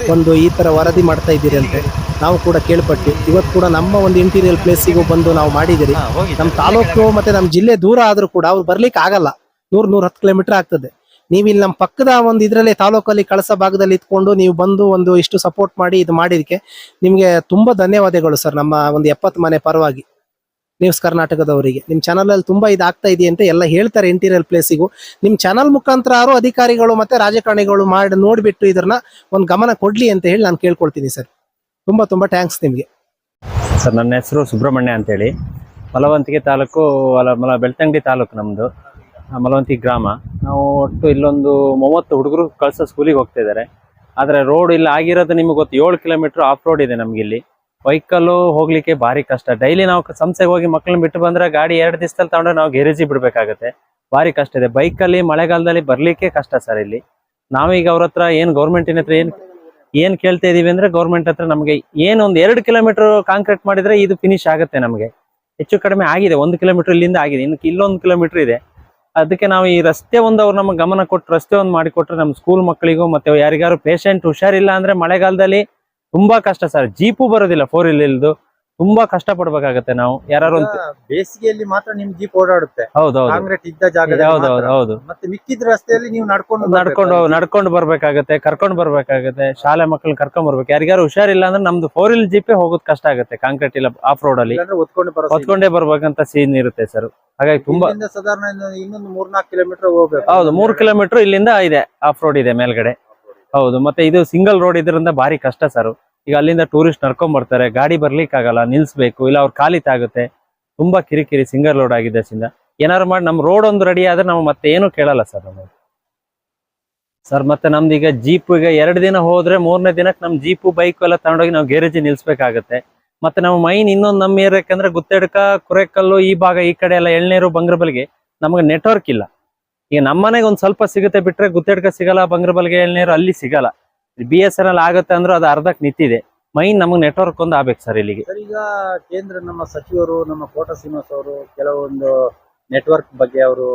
Speaker 3: ಒಂದು ಈ ಥರ ವರದಿ ಮಾಡ್ತಾ ಇದ್ದೀರಿ ಅಂತೆ ನಾವು ಕೂಡ ಕೇಳ್ಪಟ್ಟು. ಇವತ್ತು ಕೂಡ ನಮ್ಮ ಒಂದು ಇಂಟೀರಿಯರ್ ಪ್ಲೇಸಿಗೂ ಬಂದು ನಾವು ಮಾಡಿದ್ದೀರಿ. ನಮ್ಮ ತಾಲೂಕು ಮತ್ತೆ ನಮ್ಮ ಜಿಲ್ಲೆ ದೂರ ಆದರೂ ಕೂಡ ಅವ್ರು ಬರ್ಲಿಕ್ಕೆ ಆಗಲ್ಲ. ನೂರ್ ನೂರ ಹತ್ತು ಕಿಲೋಮೀಟರ್ ಆಗ್ತದೆ. ನೀವು ಇಲ್ಲಿ ನಮ್ಮ ಪಕ್ಕದ ಒಂದು ಇದರಲ್ಲಿ ತಾಲೂಕಲ್ಲಿ ಕಳಸ ಭಾಗದಲ್ಲಿ ಇದ್ಕೊಂಡು ನೀವು ಬಂದು ಒಂದು ಇಷ್ಟು ಸಪೋರ್ಟ್ ಮಾಡಿ ಇದು ಮಾಡಿದಕ್ಕೆ ನಿಮಗೆ ತುಂಬಾ ಧನ್ಯವಾದಗಳು ಸರ್ ನಮ್ಮ ಒಂದು ಎಪ್ಪತ್ತು ಮನೆ ಪರವಾಗಿ. ನ್ಯೂಸ್ ಕರ್ನಾಟಕದವರಿಗೆ. ನಿಮ್ಮ ಚಾನಲಲ್ಲಿ ತುಂಬಾ ಇದಾಗ್ತಾ ಇದೆ ಅಂತ ಎಲ್ಲ ಹೇಳ್ತಾರೆ ಇಂಟೀರಿಯರ್ ಪ್ಲೇಸಿಗೂ ನಿಮ್ಮ ಚಾನಲ್ ಮುಖಾಂತರ ಯಾರು ಅಧಿಕಾರಿಗಳು ಮತ್ತೆ ರಾಜಕಾರಣಿಗಳು ಮಾಡಿ ನೋಡಿಬಿಟ್ಟು ಇದನ್ನ ಒಂದು ಗಮನ ಕೊಡ್ಲಿ ಅಂತ ಹೇಳಿ ನಾನು ಕೇಳ್ಕೊಳ್ತೀನಿ ಸರ್ ತುಂಬಾ ತುಂಬಾ ಥ್ಯಾಂಕ್ಸ್ ನಿಮಗೆ.
Speaker 4: ಸರ್, ನನ್ನ ಹೆಸರು ಸುಬ್ರಹ್ಮಣ್ಯ ಅಂತೇಳಿ. ಮಲವಂತಿಗೆ ತಾಲೂಕು, ಮಲ ಬೆಳ್ತಂಗಡಿ ತಾಲೂಕು ನಮ್ಮದು ಮಲವಂತಿ ಗ್ರಾಮ. ನಾವು ಒಟ್ಟು ಇಲ್ಲೊಂದು ಮೂವತ್ತು ಹುಡುಗರು ಕಳ್ಸೋ ಸ್ಕೂಲಿಗೆ ಹೋಗ್ತಾ ಇದ್ದಾರೆ. ಆದರೆ ರೋಡ್ ಇಲ್ಲಿ ಆಗಿರೋದು ನಿಮಗೆ ಗೊತ್ತು, ಏಳು ಕಿಲೋಮೀಟ್ರ್ ಆಫ್ ರೋಡ್ ಇದೆ ನಮ್ಗೆ ಇಲ್ಲಿ. ವೆಹಿಕಲ್ಲು ಹೋಗ್ಲಿಕ್ಕೆ ಭಾರಿ ಕಷ್ಟ. ಡೈಲಿ ನಾವು ಸಂಸ್ಥೆಗೆ ಹೋಗಿ ಮಕ್ಕಳನ್ನ ಬಿಟ್ಟು ಬಂದ್ರೆ ಗಾಡಿ ಎರಡು ದಿವಸದಲ್ಲಿ ತಗೊಂಡ್ರೆ ನಾವು ಗ್ಯಾರೇಜಿಗೆ ಬಿಡಬೇಕಾಗುತ್ತೆ. ಭಾರಿ ಕಷ್ಟ ಇದೆ. ಬೈಕಲ್ಲಿ ಮಳೆಗಾಲದಲ್ಲಿ ಬರಲಿಕ್ಕೆ ಕಷ್ಟ ಸರ್ ಇಲ್ಲಿ. ನಾವೀಗ ಅವ್ರ ಹತ್ರ ಏನು ಗೌರ್ಮೆಂಟಿನ ಹತ್ರ ಏನು ಏನ್ ಕೇಳ್ತಾ ಇದೀವಿ ಅಂದ್ರೆ ಗೌರ್ಮೆಂಟ್ ಹತ್ರ ನಮಗೆ ಏನ್ ಒಂದ್ ಎರಡು ಕಿಲೋಮೀಟರ್ ಕಾಂಕ್ರೀಟ್ ಮಾಡಿದ್ರೆ ಇದು ಫಿನಿಶ್ ಆಗುತ್ತೆ ನಮಗೆ. ಹೆಚ್ಚು ಕಡಿಮೆ ಆಗಿದೆ, ಒಂದು ಕಿಲೋಮೀಟರ್ ಇಲ್ಲಿಂದ ಆಗಿದೆ. ಇನ್ನು ಇಲ್ಲೊಂದು ಕಿಲೋಮೀಟರ್ ಇದೆ. ಅದಕ್ಕೆ ನಾವು ಈ ರಸ್ತೆ ಒಂದು ಅವ್ರು ನಮಗೆ ಗಮನ ಕೊಟ್ಟು, ರಸ್ತೆ ಒಂದು ಮಾಡಿಕೊಟ್ರೆ ನಮ್ಮ ಸ್ಕೂಲ್ ಮಕ್ಕಳಿಗೂ ಮತ್ತೆ ಯಾರಿಗಾರು ಪೇಷಂಟ್ ಹುಷಾರಿಲ್ಲ ಅಂದ್ರೆ ಮಳೆಗಾಲದಲ್ಲಿ ತುಂಬಾ ಕಷ್ಟ ಸರ್ ಜೀಪು ಬರೋದಿಲ್ಲ ಫೋರ್ ಇಲ್ದು. ತುಂಬಾ ಕಷ್ಟ ಪಡ್ಬೇಕಾಗತ್ತೆ ನಾವು ಯಾರು
Speaker 2: ಬೇಸಿಗೆಯಲ್ಲಿ ಮಾತ್ರ ನಿಮ್ ಜೀಪ್ ಓಡಾಡುತ್ತೆ. ಕಾಂಕ್ರೀಟ್ ಇದ್ದ ಜಾಗದಲ್ಲಿ
Speaker 4: ಹೌದು
Speaker 2: ಮತ್ತೆ ಮಿಕ್ಕಿದ ರಸ್ತೆಯಲ್ಲಿ ನೀವು ನಡ್ಕೊಂಡು
Speaker 4: ನಡ್ಕೊಂಡು. ನಡ್ಕೊಂಡು ಬರ್ಬೇಕಾಗತ್ತೆ ಕರ್ಕೊಂಡು ಬರ್ಬೇಕಾಗತ್ತೆ ಶಾಲೆ ಮಕ್ಕಳು ಕರ್ಕೊಂಡ್ ಬರ್ಬೇಕು. ಯಾರಿಗಾರು ಹುಷಾರಿಲ್ಲ ಅಂದ್ರೆ ನಮ್ದು ಫೋರ್ ವೀಲ್ ಜೀಪೇ ಹೋಗೋದ್ ಕಷ್ಟ ಆಗುತ್ತೆ ಕಾಂಕ್ರೀಟ್ ಇಲ್ಲ ಆಫ್ ರೋಡ್ ಅಲ್ಲಿ. ಹೊತ್ಕೊಂಡೇ ಬರ್ಬೇಕಂತ ಸೀನ್ ಇರುತ್ತೆ ಸರ್ ಹಾಗಾಗಿ ತುಂಬಾ
Speaker 2: ಸಾಧಾರಣ ಇನ್ನು- ಇನ್ನೊಂದು ಮೂರ್ನಾಲ್ಕು ಕಿಲೋಮೀಟರ್ ಹೋಗ್ಬೇಕು.
Speaker 4: ಹೌದು ಮೂರ್ ಕಿಲೋಮೀಟರ್ ಇಲ್ಲಿಂದ ಇದೆ ಆಫ್ ರೋಡ್ ಇದೆ ಮೇಲ್ಗಡೆ. ಹೌದು ಮತ್ತೆ ಇದು ಸಿಂಗಲ್ ರೋಡ್ ಇದರಿಂದ ಭಾರಿ ಕಷ್ಟ ಸರ್ ಈಗ ಅಲ್ಲಿಂದ ಟೂರಿಸ್ಟ್ ನಡ್ಕೊಂಡ್ ಬರ್ತಾರೆ, ಗಾಡಿ ಬರ್ಲಿಕ್ಕಾಗಲ್ಲ, ನಿಲ್ಸ್ಬೇಕು, ಇಲ್ಲ ಅವ್ರ ಖಾಲಿ ತಾಗುತ್ತೆ. ತುಂಬಾ ಕಿರಿಕಿರಿ ಸಿಂಗರ್ ಲೋಡ್ ಆಗಿದೆ ಸಿಂದ. ಏನಾದ್ರು ಮಾಡಿ, ನಮ್ ರೋಡ್ ಒಂದು ರೆಡಿ ಆದ್ರೆ ನಾವು ಮತ್ತೆ ಏನು ಕೇಳಲ್ಲ ಸರ್ ನಮಗೆ. ಸರ್, ಮತ್ತೆ ನಮ್ದು ಈಗ ಜೀಪ್ ಈಗ ಎರಡು ದಿನ ಹೋದ್ರೆ ಮೂರನೇ ದಿನಕ್ಕೆ ನಮ್ ಜೀಪು ಬೈಕ್ ಎಲ್ಲ ತಗೊಂಡೋಗಿ ನಾವು ಗ್ಯಾರೇಜ್ ನಿಲ್ಸ್ಬೇಕಾಗತ್ತೆ. ಮತ್ತೆ ನಾವು ಮೈನ್ ಇನ್ನೊಂದು ನಮ್ಮ ಏರಿಯಾಕ್ಕೆ ಅಂದ್ರೆ ಗುತ್ತೆಡ್ಕ, ಕುರೆಕಲ್ಲು, ಈ ಭಾಗ, ಈ ಕಡೆ ಎಲ್ಲ ಎಳ್ನೀರು, ಬಂಗ್ರಬಲ್ಗೆ ನಮಗೆ ನೆಟ್ವರ್ಕ್ ಇಲ್ಲ. ಈಗ ನಮ್ಮನೆಗೆ ಒಂದ್ ಸ್ವಲ್ಪ ಸಿಗುತ್ತೆ ಬಿಟ್ರೆ ಗುತ್ತೆಡ್ಕ ಸಿಗಲ್ಲ, ಬಂಗ್ರಬಲ್ಗೆ ಎಳ್ನೀರು ಅಲ್ಲಿ ಸಿಗಲ್ಲ. ಬಿ ಎಸ್ ಎನ್ ಎಲ್ ಆಗುತ್ತೆ ಅಂದ್ರೆ ಅದು ಅರ್ಧಕ್ಕೆ ನಿಂತಿದೆ. ಮೈನ್ ನಮಗೆ ನೆಟ್ವರ್ಕ್ ಒಂದು ಆಗ್ಬೇಕು ಸರ್ ಇಲ್ಲಿಗೆ.
Speaker 2: ಸರ್ ಈಗ ಕೇಂದ್ರ ನಮ್ಮ ಸಚಿವರು ನಮ್ಮ ಕೋಟ ಶ್ರೀನಿವಾಸ್ ಅವರು ಕೆಲವೊಂದು ನೆಟ್ವರ್ಕ್ ಬಗ್ಗೆ ಅವರು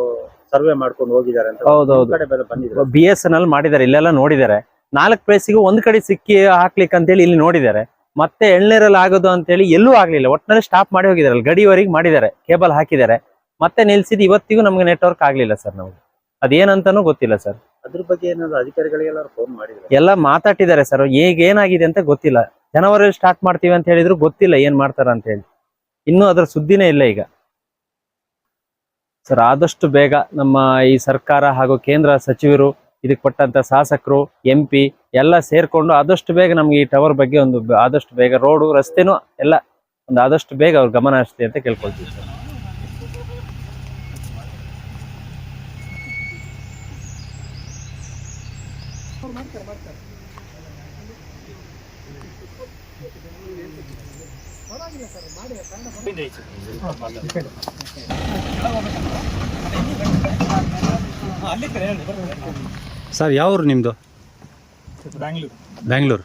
Speaker 2: ಸರ್ವೆ ಮಾಡ್ಕೊಂಡು ಹೋಗಿದ್ದಾರೆ ಅಂತ.
Speaker 4: ಹೌದೌದು.
Speaker 2: ಬಂದಿದ್ರು?
Speaker 4: ಬಿ ಎಸ್ ಎನ್ ಎಲ್ ಮಾಡಿದ್ದಾರೆ ಇಲ್ಲೆಲ್ಲ ನೋಡಿದ್ದಾರೆ. ನಾಲ್ಕು ಪ್ಲೇಸಿಗೂ ಒಂದ್ ಕಡೆ ಸಿಕ್ಕಿ ಹಾಕ್ಲಿಕ್ಕೆ ಅಂತೇಳಿ ಇಲ್ಲಿ ನೋಡಿದ್ದಾರೆ. ಮತ್ತೆ ಎಳ್ನೀರಲ್ಲಿ ಆಗೋದು ಅಂತೇಳಿ ಎಲ್ಲೂ ಆಗ್ಲಿಲ್ಲ. ಒಟ್ಟಿನಲ್ಲಿ ಸ್ಟಾಪ್ ಮಾಡಿ ಹೋಗಿದ್ದಾರೆ. ಅಲ್ಲಿ ಗಡಿವರೆಗೆ ಮಾಡಿದ್ದಾರೆ. ಕೇಬಲ್ ಹಾಕಿದ್ದಾರೆ. ಮತ್ತೆ ನಿಲ್ಸಿದ್ ಇವತ್ತಿಗೂ ನಮ್ಗೆ ನೆಟ್ವರ್ಕ್ ಆಗ್ಲಿಲ್ಲ ಸರ್ ನಮ್ಗೆ. ಅದೇನಂತಾನೂ ಗೊತ್ತಿಲ್ಲ ಸರ್
Speaker 2: ಅದ್ರ ಬಗ್ಗೆ ಏನಾದ್ರು ಅಧಿಕಾರಿಗಳಿಗೆಲ್ಲ ಫೋನ್ ಮಾಡಿದ್ರು?
Speaker 4: ಎಲ್ಲ ಮಾತಾಡಿದ್ದಾರೆ ಸರ್ ಈಗ ಏನಾಗಿದೆ ಅಂತ ಗೊತ್ತಿಲ್ಲ. ಜನವರಿ ಸ್ಟಾರ್ಟ್ ಮಾಡ್ತೀವಿ ಅಂತ ಹೇಳಿದ್ರು ಗೊತ್ತಿಲ್ಲ ಏನ್ ಮಾಡ್ತಾರ ಅಂತ ಹೇಳಿ. ಇನ್ನು ಅದ್ರ ಸುದ್ದಿನೇ ಇಲ್ಲ ಈಗ. ಸರ್ ಆದಷ್ಟು ಬೇಗ ನಮ್ಮ ಈ ಸರ್ಕಾರ ಹಾಗೂ ಕೇಂದ್ರ ಸಚಿವರು, ಇದಕ್ಕೆ ಕೊಟ್ಟಂತ ಶಾಸಕರು ಎಂ ಪಿ ಎಲ್ಲ ಸೇರ್ಕೊಂಡು ಆದಷ್ಟು ಬೇಗ ನಮ್ಗೆ ಈ ಟವರ್ ಬಗ್ಗೆ ಒಂದು ಆದಷ್ಟು ಬೇಗ ರೋಡು ರಸ್ತೆನೂ ಎಲ್ಲ ಒಂದು ಆದಷ್ಟು ಬೇಗ ಅವ್ರ ಗಮನ ಹರಿಸ್ತೀವಿ ಅಂತ ಕೇಳ್ಕೊಳ್ತೀವಿ ಸರ್
Speaker 5: ಸರ್ ಯಾವ ಊರು ನಿಮ್ಮದು ಬ್ಯಾಂಗ್ಳೂರು.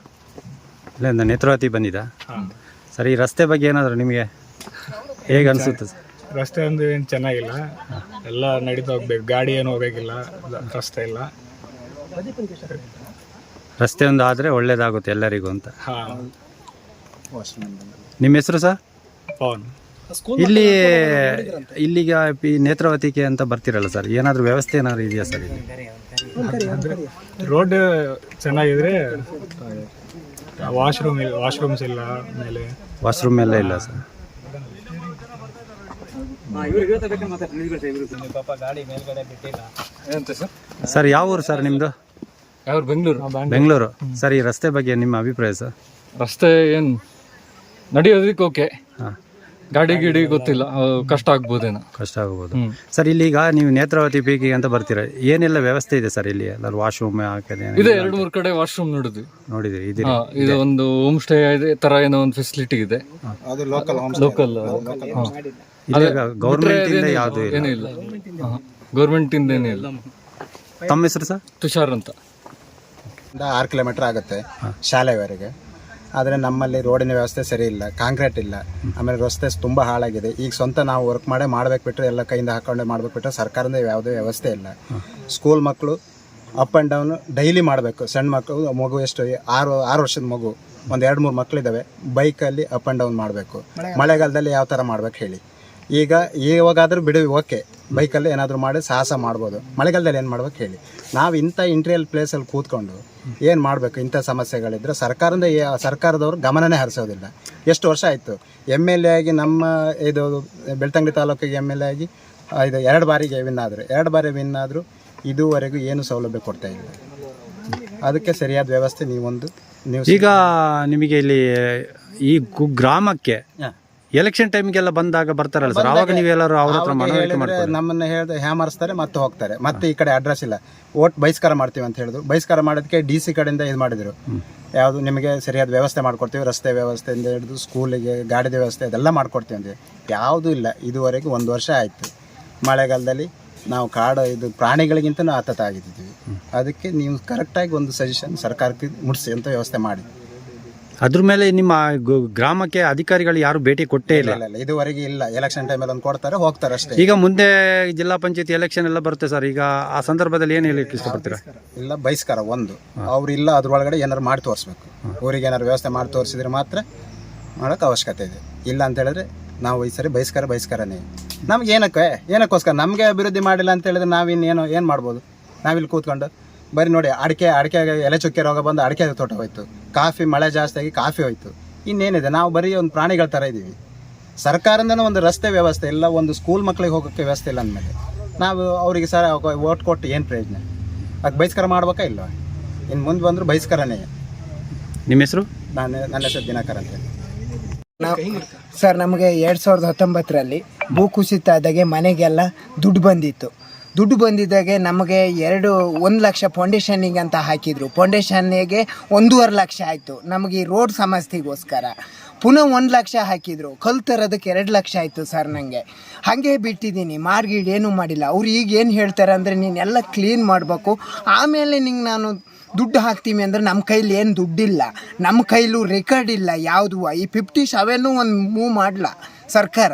Speaker 5: ಇಲ್ಲಿಂದ ನೇತ್ರಾವತಿ ಬಂದಿದ್ದ ಸರ್ ಈ ರಸ್ತೆ ಬಗ್ಗೆ ಏನಾದರೂ ನಿಮಗೆ ಹೇಗೆ ಅನಿಸುತ್ತೆ ಸರ್?
Speaker 6: ರಸ್ತೆ ಒಂದು ಏನು ಚೆನ್ನಾಗಿಲ್ಲ. ಎಲ್ಲ ನಡೀತಾ ಹೋಗ್ಬೇಕು. ಗಾಡಿ ಏನು ಹೋಗಬೇಕಿಲ್ಲ. ರಸ್ತೆ ಇಲ್ಲ.
Speaker 5: ರಸ್ತೆ ಒಂದು ಆದರೆ ಒಳ್ಳೇದಾಗುತ್ತೆ ಎಲ್ಲರಿಗೂ ಅಂತ.
Speaker 6: ಹಾ.
Speaker 5: ನಿಮ್ಮ ಹೆಸರು ಸರ್?
Speaker 6: ಪವನ್.
Speaker 5: ಇಲ್ಲಿ ಇಲ್ಲಿಗ ಈ ನೇತ್ರಾವತಿಗೆ ಅಂತ ಬರ್ತಿರಲ್ಲ ಸರ್? ಏನಾದರೂ ವ್ಯವಸ್ಥೆ ಏನಾದ್ರು ಇದೆಯಾ ಸರ್ ಇಲ್ಲಿ?
Speaker 6: ರೋಡ್ ಚೆನ್ನಾಗಿದ್ರೆ ವಾಶ್ರೂಮ್ ಇಲ್ಲ ವಾಶ್ರೂಮ್ಸ್ ಇಲ್ಲ ಮೇಲೆ.
Speaker 5: ವಾಶ್ರೂಮ್ ಎಲ್ಲ ಇಲ್ಲ ಸರ್.
Speaker 1: ಪಾಪ ಗಾಡಿ ಮೇಲ್ಗಡೆ ಬಿಟ್ಟಿಲ್ಲ.
Speaker 5: ಸರ್? ಯಾವ ಊರು ಸರ್ ನಿಮ್ಮದು
Speaker 7: ಯಾವ್ರು ಬೆಂಗಳೂರು?
Speaker 5: ಬೆಂಗಳೂರು. ಸರ್ ಈ ರಸ್ತೆ ಬಗ್ಗೆ ನಿಮ್ಮ ಅಭಿಪ್ರಾಯ ಸರ್?
Speaker 7: ರಸ್ತೆ ಏನು ನಡೆಯೋದಕ್ಕೆ ಓಕೆ.
Speaker 5: ಹಾಂ.
Speaker 7: ಗಾಡಿ ಗಿಡಿ ಗೊತ್ತಿಲ್ಲ. ಆ, ಕಷ್ಟ ಆಗ್ಬೋದೇನೋ.
Speaker 5: ಕಷ್ಟ ಆಗ್ಬೋದು. ಸರ್ ಇಲ್ಲಿ ಈಗ ನೀವು ನೇತ್ರಾವತಿ ಪೀಕಿ ಅಂತ ಬರ್ತೀರ? ಏನೆಲ್ಲ ವ್ಯವಸ್ಥೆ ಇದೆ ಸರ್ ಇಲ್ಲಿ? ಎಲ್ಲರೂ ವಾಶ್ರೂಮ್ ಹಾಕಿದೆ
Speaker 7: ಇದೆ ಎರಡು ಮೂರು ಕಡೆ ವಾಶ್ರೂಮ್ ನೋಡಿದ್ವಿ.
Speaker 5: ನೋಡಿದ್ರಿ ಇದೆ
Speaker 7: ಹಾ ಇದು ಒಂದು ಹೋಮ್ ಸ್ಟೇ ಇದೆ ತರ ಏನೋ ಒಂದು ಫೆಸಿಲಿಟಿ ಇದೆ. ಲೋಕಲ್
Speaker 5: ಇಲ್ಲಿ ಗೌರ್ಮೆಂಟ್ ಇಂದ ಯಾವುದು ಇಲ್ಲ.
Speaker 7: ಏನೂ ಇಲ್ಲ ಗೌರ್ಮೆಂಟ್ ಇಂದ ಏನೂ ಇಲ್ಲ
Speaker 5: ತಮ್ಮ ಹೆಸರು ಸರ್?
Speaker 7: ತುಷಾರ್ ಅಂತ.
Speaker 8: ಆರು ಕಿಲೋಮೀಟರ್ ಆಗುತ್ತೆ ಶಾಲೆವರೆಗೆ. ಆದರೆ ನಮ್ಮಲ್ಲಿ ರೋಡಿನ ವ್ಯವಸ್ಥೆ ಸರಿ ಇಲ್ಲ ಕಾಂಕ್ರೀಟ್ ಇಲ್ಲ. ಆಮೇಲೆ ರಸ್ತೆ ತುಂಬ ಹಾಳಾಗಿದೆ. ಈಗ ಸ್ವಂತ ನಾವು ವರ್ಕ್ ಮಾಡೇ ಮಾಡ್ಬೇಕು ಬಿಟ್ಟರೆ ಎಲ್ಲ ಕೈಯಿಂದ ಹಾಕೊಂಡೆ ಮಾಡ್ಬೇಕು ಬಿಟ್ಟರೆ ಸರ್ಕಾರದ ಯಾವುದೇ ವ್ಯವಸ್ಥೆ ಇಲ್ಲ. ಸ್ಕೂಲ್ ಮಕ್ಕಳು ಅಪ್ ಆ್ಯಂಡ್ ಡೌನ್ ಡೈಲಿ ಮಾಡಬೇಕು. ಸಣ್ಣ ಮಕ್ಕಳು ಮಗು ಎಷ್ಟು ಆರು ಆರು ವರ್ಷದ ಮಗು ಒಂದು ಎರಡು ಮೂರು ಮಕ್ಕಳಿದ್ದಾವೆ ಬೈಕಲ್ಲಿ ಅಪ್ ಆ್ಯಂಡ್ ಡೌನ್ ಮಾಡಬೇಕು. ಮಳೆಗಾಲದಲ್ಲಿ ಯಾವ ಥರ ಮಾಡ್ಬೇಕು ಹೇಳಿ. ಈಗ ಈವಾಗಾದರೂ ಬಿಡಿ ಓಕೆ ಬೈಕಲ್ಲಿ ಏನಾದರೂ ಮಾಡಿ ಸಾಹಸ ಮಾಡ್ಬೋದು. ಮಳೆಗಾಲದಲ್ಲಿ ಏನು ಮಾಡ್ಬೇಕು ಹೇಳಿ. ನಾವು ಇಂಥ ಇಂಟ್ರಿಯಲ್ ಪ್ಲೇಸಲ್ಲಿ ಕೂತ್ಕೊಂಡು ಏನು ಮಾಡಬೇಕು? ಇಂಥ ಸಮಸ್ಯೆಗಳಿದ್ರೆ ಸರ್ಕಾರದಿಂದ ಸರ್ಕಾರದವರು ಗಮನನೇ ಹರಿಸೋದಿಲ್ಲ. ಎಷ್ಟು ವರ್ಷ ಆಯಿತು? ಎಂ ಎಲ್ ಎ ಆಗಿ ನಮ್ಮ ಇದು ಬೆಳ್ತಂಗಡಿ ತಾಲೂಕಿಗೆ ಎಂ ಎಲ್ ಎ ಆಗಿ ಇದು ಎರಡು ಬಾರಿಗೆ ವಿನ್ ಆದರು ಎರಡು ಬಾರಿ ವಿನ್ ಆದರೂ ಇದುವರೆಗೂ ಏನು ಸೌಲಭ್ಯ ಕೊಡ್ತಾ ಇಲ್ಲ. ಅದಕ್ಕೆ ಸರಿಯಾದ ವ್ಯವಸ್ಥೆ ನೀವೊಂದು ನೀವು
Speaker 5: ಈಗ ನಿಮಗೆ ಇಲ್ಲಿ ಈ ಗ್ರಾಮಕ್ಕೆ ಎಲೆಕ್ಷನ್ ಟೈಮ್ಗೆಲ್ಲ ಬಂದಾಗ ಬರ್ತಾರಲ್ಲ ಸರ್ ಅವಾಗ ನೀವೆಲ್ಲರೂ ಅವ್ರ ಹತ್ರ ಮನವರಿಕೆ ಮಾಡ್ತಾರೆ
Speaker 8: ನಮ್ಮನ್ನ ಹೇಳ್ದೆ ಹ್ಯಾಮರ್ಸ್ತಾರೆ ಮತ್ತೆ ಹೋಗ್ತಾರೆ. ಮತ್ತೆ ಈ ಕಡೆ ಅಡ್ರೆಸ್ ಇಲ್ಲ. ಓಟ್ ಬಹಿಷ್ಕಾರ ಮಾಡ್ತೀವಿ ಅಂತ ಹೇಳಿದ್ರು. ಬಹಿಷ್ಕಾರ ಮಾಡೋದಕ್ಕೆ ಡಿ ಸಿ ಕಡೆಯಿಂದ ಇದು ಮಾಡಿದ್ರು. ಯಾವುದು ನಿಮಗೆ ಸರಿಯಾದ ವ್ಯವಸ್ಥೆ ಮಾಡ್ಕೊಡ್ತೀವಿ. ರಸ್ತೆ ವ್ಯವಸ್ಥೆಯಿಂದ ಹಿಡಿದು ಸ್ಕೂಲಿಗೆ ಗಾಡಿದ ವ್ಯವಸ್ಥೆ ಅದೆಲ್ಲ ಮಾಡ್ಕೊಡ್ತೀವಿ ಅಂತ ಯಾವುದೂ ಇಲ್ಲ. ಇದುವರೆಗೂ ಒಂದು ವರ್ಷ ಆಯಿತು. ಮಳೆಗಾಲದಲ್ಲಿ ನಾವು ಕಾಡು ಇದು ಪ್ರಾಣಿಗಳಿಗಿಂತ ಆತತ ಆಗಿದ್ದೀವಿ ಅದಕ್ಕೆ ನೀವು ಕರೆಕ್ಟಾಗಿ ಒಂದು ಸಜೆಷನ್ ಸರ್ಕಾರಕ್ಕೆ ಮುಟ್ಟಿಸಿ ಅಂತ ವ್ಯವಸ್ಥೆ ಮಾಡಿ
Speaker 5: ಅದ್ರ ಮೇಲೆ ನಿಮ್ಮ ಗು- ಗ್ರಾಮಕ್ಕೆ ಅಧಿಕಾರಿಗಳು ಯಾರು ಭೇಟಿ ಕೊಟ್ಟೇ ಇಲ್ಲ.
Speaker 8: ಇಲ್ಲ ಇಲ್ಲ ಇದುವರೆಗೆ ಇಲ್ಲ. ಎಲೆಕ್ಷನ್ ಟೈಮಲ್ಲಿ ಒಂದು ಕೊಡ್ತಾರೆ ಹೋಗ್ತಾರೆ ಅಷ್ಟೇ.
Speaker 5: ಈಗ ಮುಂದೆ ಜಿಲ್ಲಾ ಪಂಚಾಯತಿ ಎಲೆಕ್ಷನ್ ಎಲ್ಲ ಬರುತ್ತೆ ಸರ್. ಈಗ ಆ ಸಂದರ್ಭದಲ್ಲಿ ಏನು ಹೇಳಿ ಇಷ್ಟಪಡ್ತೀರಾ?
Speaker 8: ಇಲ್ಲ ಬಹಿಷ್ಕಾರ ಒಂದು. ಅವ್ರು ಇಲ್ಲ ಅದ್ರೊಳಗಡೆ ಏನಾರು ಮಾಡಿ ತೋರಿಸ್ಬೇಕು. ಊರಿಗೆ ಏನಾರು ವ್ಯವಸ್ಥೆ ಮಾಡಿ ತೋರಿಸಿದ್ರೆ ಮಾತ್ರ ಮಾಡೋಕ್ಕೆ ಅವಶ್ಯಕತೆ ಇದೆ. ಇಲ್ಲ ಅಂತ ಹೇಳಿದ್ರೆ ನಾವು ಈ ಸರಿ ಬಹಿಷ್ಕಾರ ಬಹಿಷ್ಕಾರನೇ. ನಮ್ಗೆ ಏನಕ್ಕೆ? ಏನಕ್ಕೋಸ್ಕರ? ನಮಗೆ ಅಭಿವೃದ್ಧಿ ಮಾಡಿಲ್ಲ ಅಂತ ಹೇಳಿದ್ರೆ ನಾವಿನ್ನೇನು ಏನು ಮಾಡ್ಬೋದು? ನಾವಿಲ್ಲಿ ಕೂತ್ಕೊಂಡು ಬರೀ ನೋಡಿ ಅಡಿಕೆ ಅಡಿಕೆ ಎಲೆ ಚುಕ್ಕೆ ರೋಗ ಬಂದು ಅಡಿಕೆ ತೋಟ ಹೋಯ್ತು. ಕಾಫಿ ಮಳೆ ಜಾಸ್ತಿ ಆಗಿ ಕಾಫಿ ಹೋಯ್ತು. ಇನ್ನೇನಿದೆ? ನಾವು ಬರೀ ಒಂದು ಪ್ರಾಣಿಗಳ ಥರ ಇದ್ದೀವಿ. ಸರ್ಕಾರದಿಂದನೂ ಒಂದು ರಸ್ತೆ ವ್ಯವಸ್ಥೆ ಇಲ್ಲ ಒಂದು ಸ್ಕೂಲ್ ಮಕ್ಕಳಿಗೆ ಹೋಗೋಕ್ಕೆ ವ್ಯವಸ್ಥೆ ಇಲ್ಲ ಅಂದಮೇಲೆ. ನಾವು ಅವರಿಗೆ ಸರ್ ಓಟ್ ಕೊಟ್ಟು ಏನು ಪ್ರಯೋಜನ? ಅದಕ್ಕೆ ಬಹಿಷ್ಕಾರ ಮಾಡ್ಬೇಕಾ ಇಲ್ಲ ಇನ್ನು ಮುಂದೆ ಬಂದರೂ ಬಹಿಷ್ಕಾರನೇ.
Speaker 5: ನಿಮ್ಮ ಹೆಸರು?
Speaker 8: ನಾನು ನನ್ನ ಹೆಸರು ದಿನಕರ್ ಅಂತ
Speaker 9: ಸರ್ ನಮಗೆ ಎರಡು ಸಾವಿರದ ಹತ್ತೊಂಬತ್ತರಲ್ಲಿ ಭೂಕುಸಿತ ಆದಾಗೆ ಮನೆಗೆಲ್ಲ ದುಡ್ಡು ಬಂದಿತ್ತು. ದುಡ್ಡು ಬಂದಿದ್ದಾಗೆ ನಮಗೆ ಎರಡು, ಒಂದು ಲಕ್ಷ ಫೌಂಡೇಶನಿಗೆ ಅಂತ ಹಾಕಿದ್ರು. ಫೌಂಡೇಶನ್ನಿಗೆ ಒಂದೂವರೆ ಲಕ್ಷ ಆಯಿತು. ನಮಗೆ ಈ ರೋಡ್ ಸಮಸ್ಯೆಗೋಸ್ಕರ. ಪುನಃ ಒಂದು ಲಕ್ಷ ಹಾಕಿದರು. ಕಲ್ ತರೋದಕ್ಕೆ ಎರಡು ಲಕ್ಷ ಆಯಿತು ಸರ್ ನನಗೆ ಹಾಗೆ ಬಿಟ್ಟಿದ್ದೀನಿ. ಮಾರ್ಗೀಡ್ ಏನೂ ಮಾಡಿಲ್ಲ. ಅವ್ರು ಈಗ ಏನು ಹೇಳ್ತಾರೆ ಅಂದರೆ ನೀನೆಲ್ಲ ಕ್ಲೀನ್ ಮಾಡಬೇಕು. ಆಮೇಲೆ ನಿಂಗೆ ನಾನು ದುಡ್ಡು ಹಾಕ್ತೀವಿ ಅಂದರೆ ನಮ್ಮ ಕೈಲಿ ಏನು ದುಡ್ಡಿಲ್ಲ. ನಮ್ಮ ಕೈಲೂ ರೆಕಾರ್ಡ್ ಇಲ್ಲ, ಯಾವುದು. ಈ ಫಿಫ್ಟಿ ಸೆವೆನ್ನು ಒಂದು ಮೂವ್ ಮಾಡಲ ಸರ್ಕಾರ?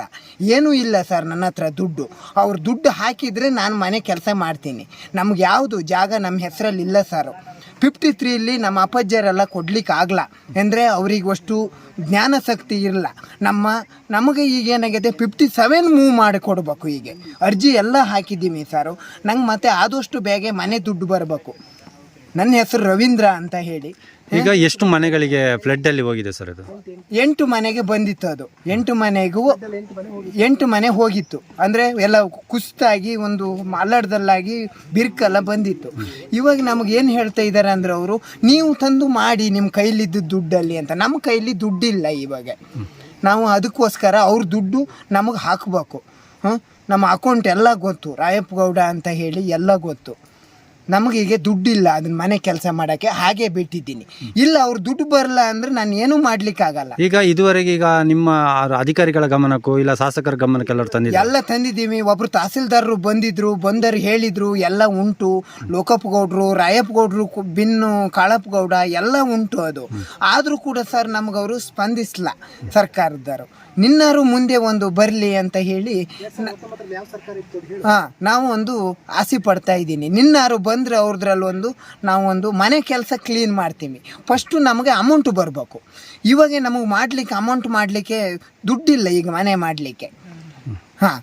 Speaker 9: ಏನೂ ಇಲ್ಲ ಸರ್ ನನ್ನ ಹತ್ರ ದುಡ್ಡು. ಅವ್ರು ದುಡ್ಡು ಹಾಕಿದರೆ ನಾನು ಮನೆ ಕೆಲಸ ಮಾಡ್ತೀನಿ. ನಮ್ಗೆ ಯಾವುದು? ಜಾಗ ನಮ್ಮ ಹೆಸರಲ್ಲಿ ಇಲ್ಲ ಸರ್. ಫಿಫ್ಟಿ ತ್ರೀಲಿ ನಮ್ಮ ಅಪ್ಪಜ್ಜರೆಲ್ಲ ಕೊಡ್ಲಿಕ್ಕೆ ಆಗಲ್ಲ ಅಂದರೆ ಅವ್ರಿಗೆ ಅಷ್ಟು ಜ್ಞಾನಶಕ್ತಿ ಇರಲ್ಲ ನಮ್ಮ, ನಮಗೆ ಈಗ ಏನಾಗಿದೆ? ಫಿಫ್ಟಿ ಸೆವೆನ್ ಮೂವ್ ಮಾಡಿ ಕೊಡಬೇಕು ಈಗ. ಅರ್ಜಿ ಎಲ್ಲ ಹಾಕಿದ್ದೀವಿ ಸರು. ನಂಗೆ ಮತ್ತೆ ಆದಷ್ಟು ಬೇಗ ಮನೆ ದುಡ್ಡು ಬರಬೇಕು. ನನ್ನ ಹೆಸರು ರವೀಂದ್ರ ಅಂತ ಹೇಳಿ.
Speaker 5: ಈಗ ಎಷ್ಟು ಮನೆಗಳಿಗೆ ಫ್ಲಡ್ ಅಲ್ಲಿ ಹೋಗಿದೆ ಸರ್ ಅದು?
Speaker 9: ಎಂಟು ಮನೆಗೆ ಬಂದಿತ್ತು ಅದು. ಎಂಟು ಮನೆಗೂ ಎಂಟು ಮನೆ ಹೋಗಿತ್ತು. ಅಂದರೆ ಎಲ್ಲ ಕುಸ್ತಾಗಿ ಒಂದು ಅಲ್ಲಡ್ದಲ್ಲಾಗಿ ಬಿರ್ಕೆಲ್ಲ ಬಂದಿತ್ತು. ಇವಾಗ ನಮಗೆ ಏನು ಹೇಳ್ತಾ ಇದ್ದಾರೆ ಅಂದ್ರೆ ಅವರು ನೀವು ತಂದು ಮಾಡಿ ನಿಮ್ಮ ಕೈಲಿದ್ದು ದುಡ್ಡಲ್ಲಿ ಅಂತ. ನಮ್ಮ ಕೈಲಿ ದುಡ್ಡಿಲ್ಲ ಇವಾಗ. ನಾವು ಅದಕ್ಕೋಸ್ಕರ ಅವ್ರ ದುಡ್ಡು ನಮಗೆ ಹಾಕಬೇಕು. ನಮ್ಮ ಅಕೌಂಟ್ ಎಲ್ಲ ಗೊತ್ತು. ರಾಯಪ್ಪ ಗೌಡ ಅಂತ ಹೇಳಿ ಎಲ್ಲ ಗೊತ್ತು. ನಮಗೀಗ ದುಡ್ಡಿಲ್ಲ ಅದನ್ನ ಮನೆ ಕೆಲಸ ಮಾಡೋಕ್ಕೆ ಹಾಗೆ ಬಿಟ್ಟಿದ್ದೀನಿ. ಇಲ್ಲ ಅವ್ರು ದುಡ್ಡು ಬರಲ್ಲ ಅಂದ್ರೆ ನಾನು ಏನೂ ಮಾಡ್ಲಿಕ್ಕಾಗಲ್ಲ
Speaker 5: ಈಗ ಇದುವರೆಗೆ ಈಗ ನಿಮ್ಮ ಅಧಿಕಾರಿಗಳ ಗಮನಕ್ಕೂ ಇಲ್ಲ ಶಾಸಕರ ಗಮನಕ್ಕೆಲ್ಲ ತಂದಿದ್ದಾರೆ?
Speaker 9: ಎಲ್ಲ ತಂದಿದ್ದೀವಿ. ಒಬ್ರು ತಹಸೀಲ್ದಾರರು ಬಂದಿದ್ರು ಬಂದರು ಹೇಳಿದ್ರು ಎಲ್ಲ ಉಂಟು. ಲೋಕಪ್ಪ ಗೌಡ್ರು ರಾಯಪ್ಪ ಗೌಡ್ರು ಕು- ಬಿನ್ನು ಕಾಳಪ್ಪಗೌಡ ಎಲ್ಲ ಉಂಟು ಅದು. ಆದರೂ ಕೂಡ ಸರ್ ನಮಗವರು ಸ್ಪಂದಿಸಲ್ಲ ಸರ್ಕಾರದವರು. ನಿನ್ನಾರು ಮುಂದೆ ಒಂದು ಬರಲಿ ಅಂತ ಹೇಳಿ ಹಾಂ ನಾವು ಒಂದು ಆಸೆ ಪಡ್ತಾ ಇದ್ದೀನಿ. ನಿನ್ನಾರು ಬಂದರೆ ಅವ್ರದ್ರಲ್ಲಿ ಒಂದು ನಾವು ಒಂದು ಮನೆ ಕೆಲಸ ಕ್ಲೀನ್ ಮಾಡ್ತೀವಿ. ಫಸ್ಟು ನಮಗೆ ಅಮೌಂಟು ಬರಬೇಕು. ಇವಾಗ ನಮಗೆ ಮಾಡಲಿಕ್ಕೆ ಅಮೌಂಟ್ ಮಾಡಲಿಕ್ಕೆ ದುಡ್ಡಿಲ್ಲ ಈಗ ಮನೆ ಮಾಡಲಿಕ್ಕೆ. ಹಾಂ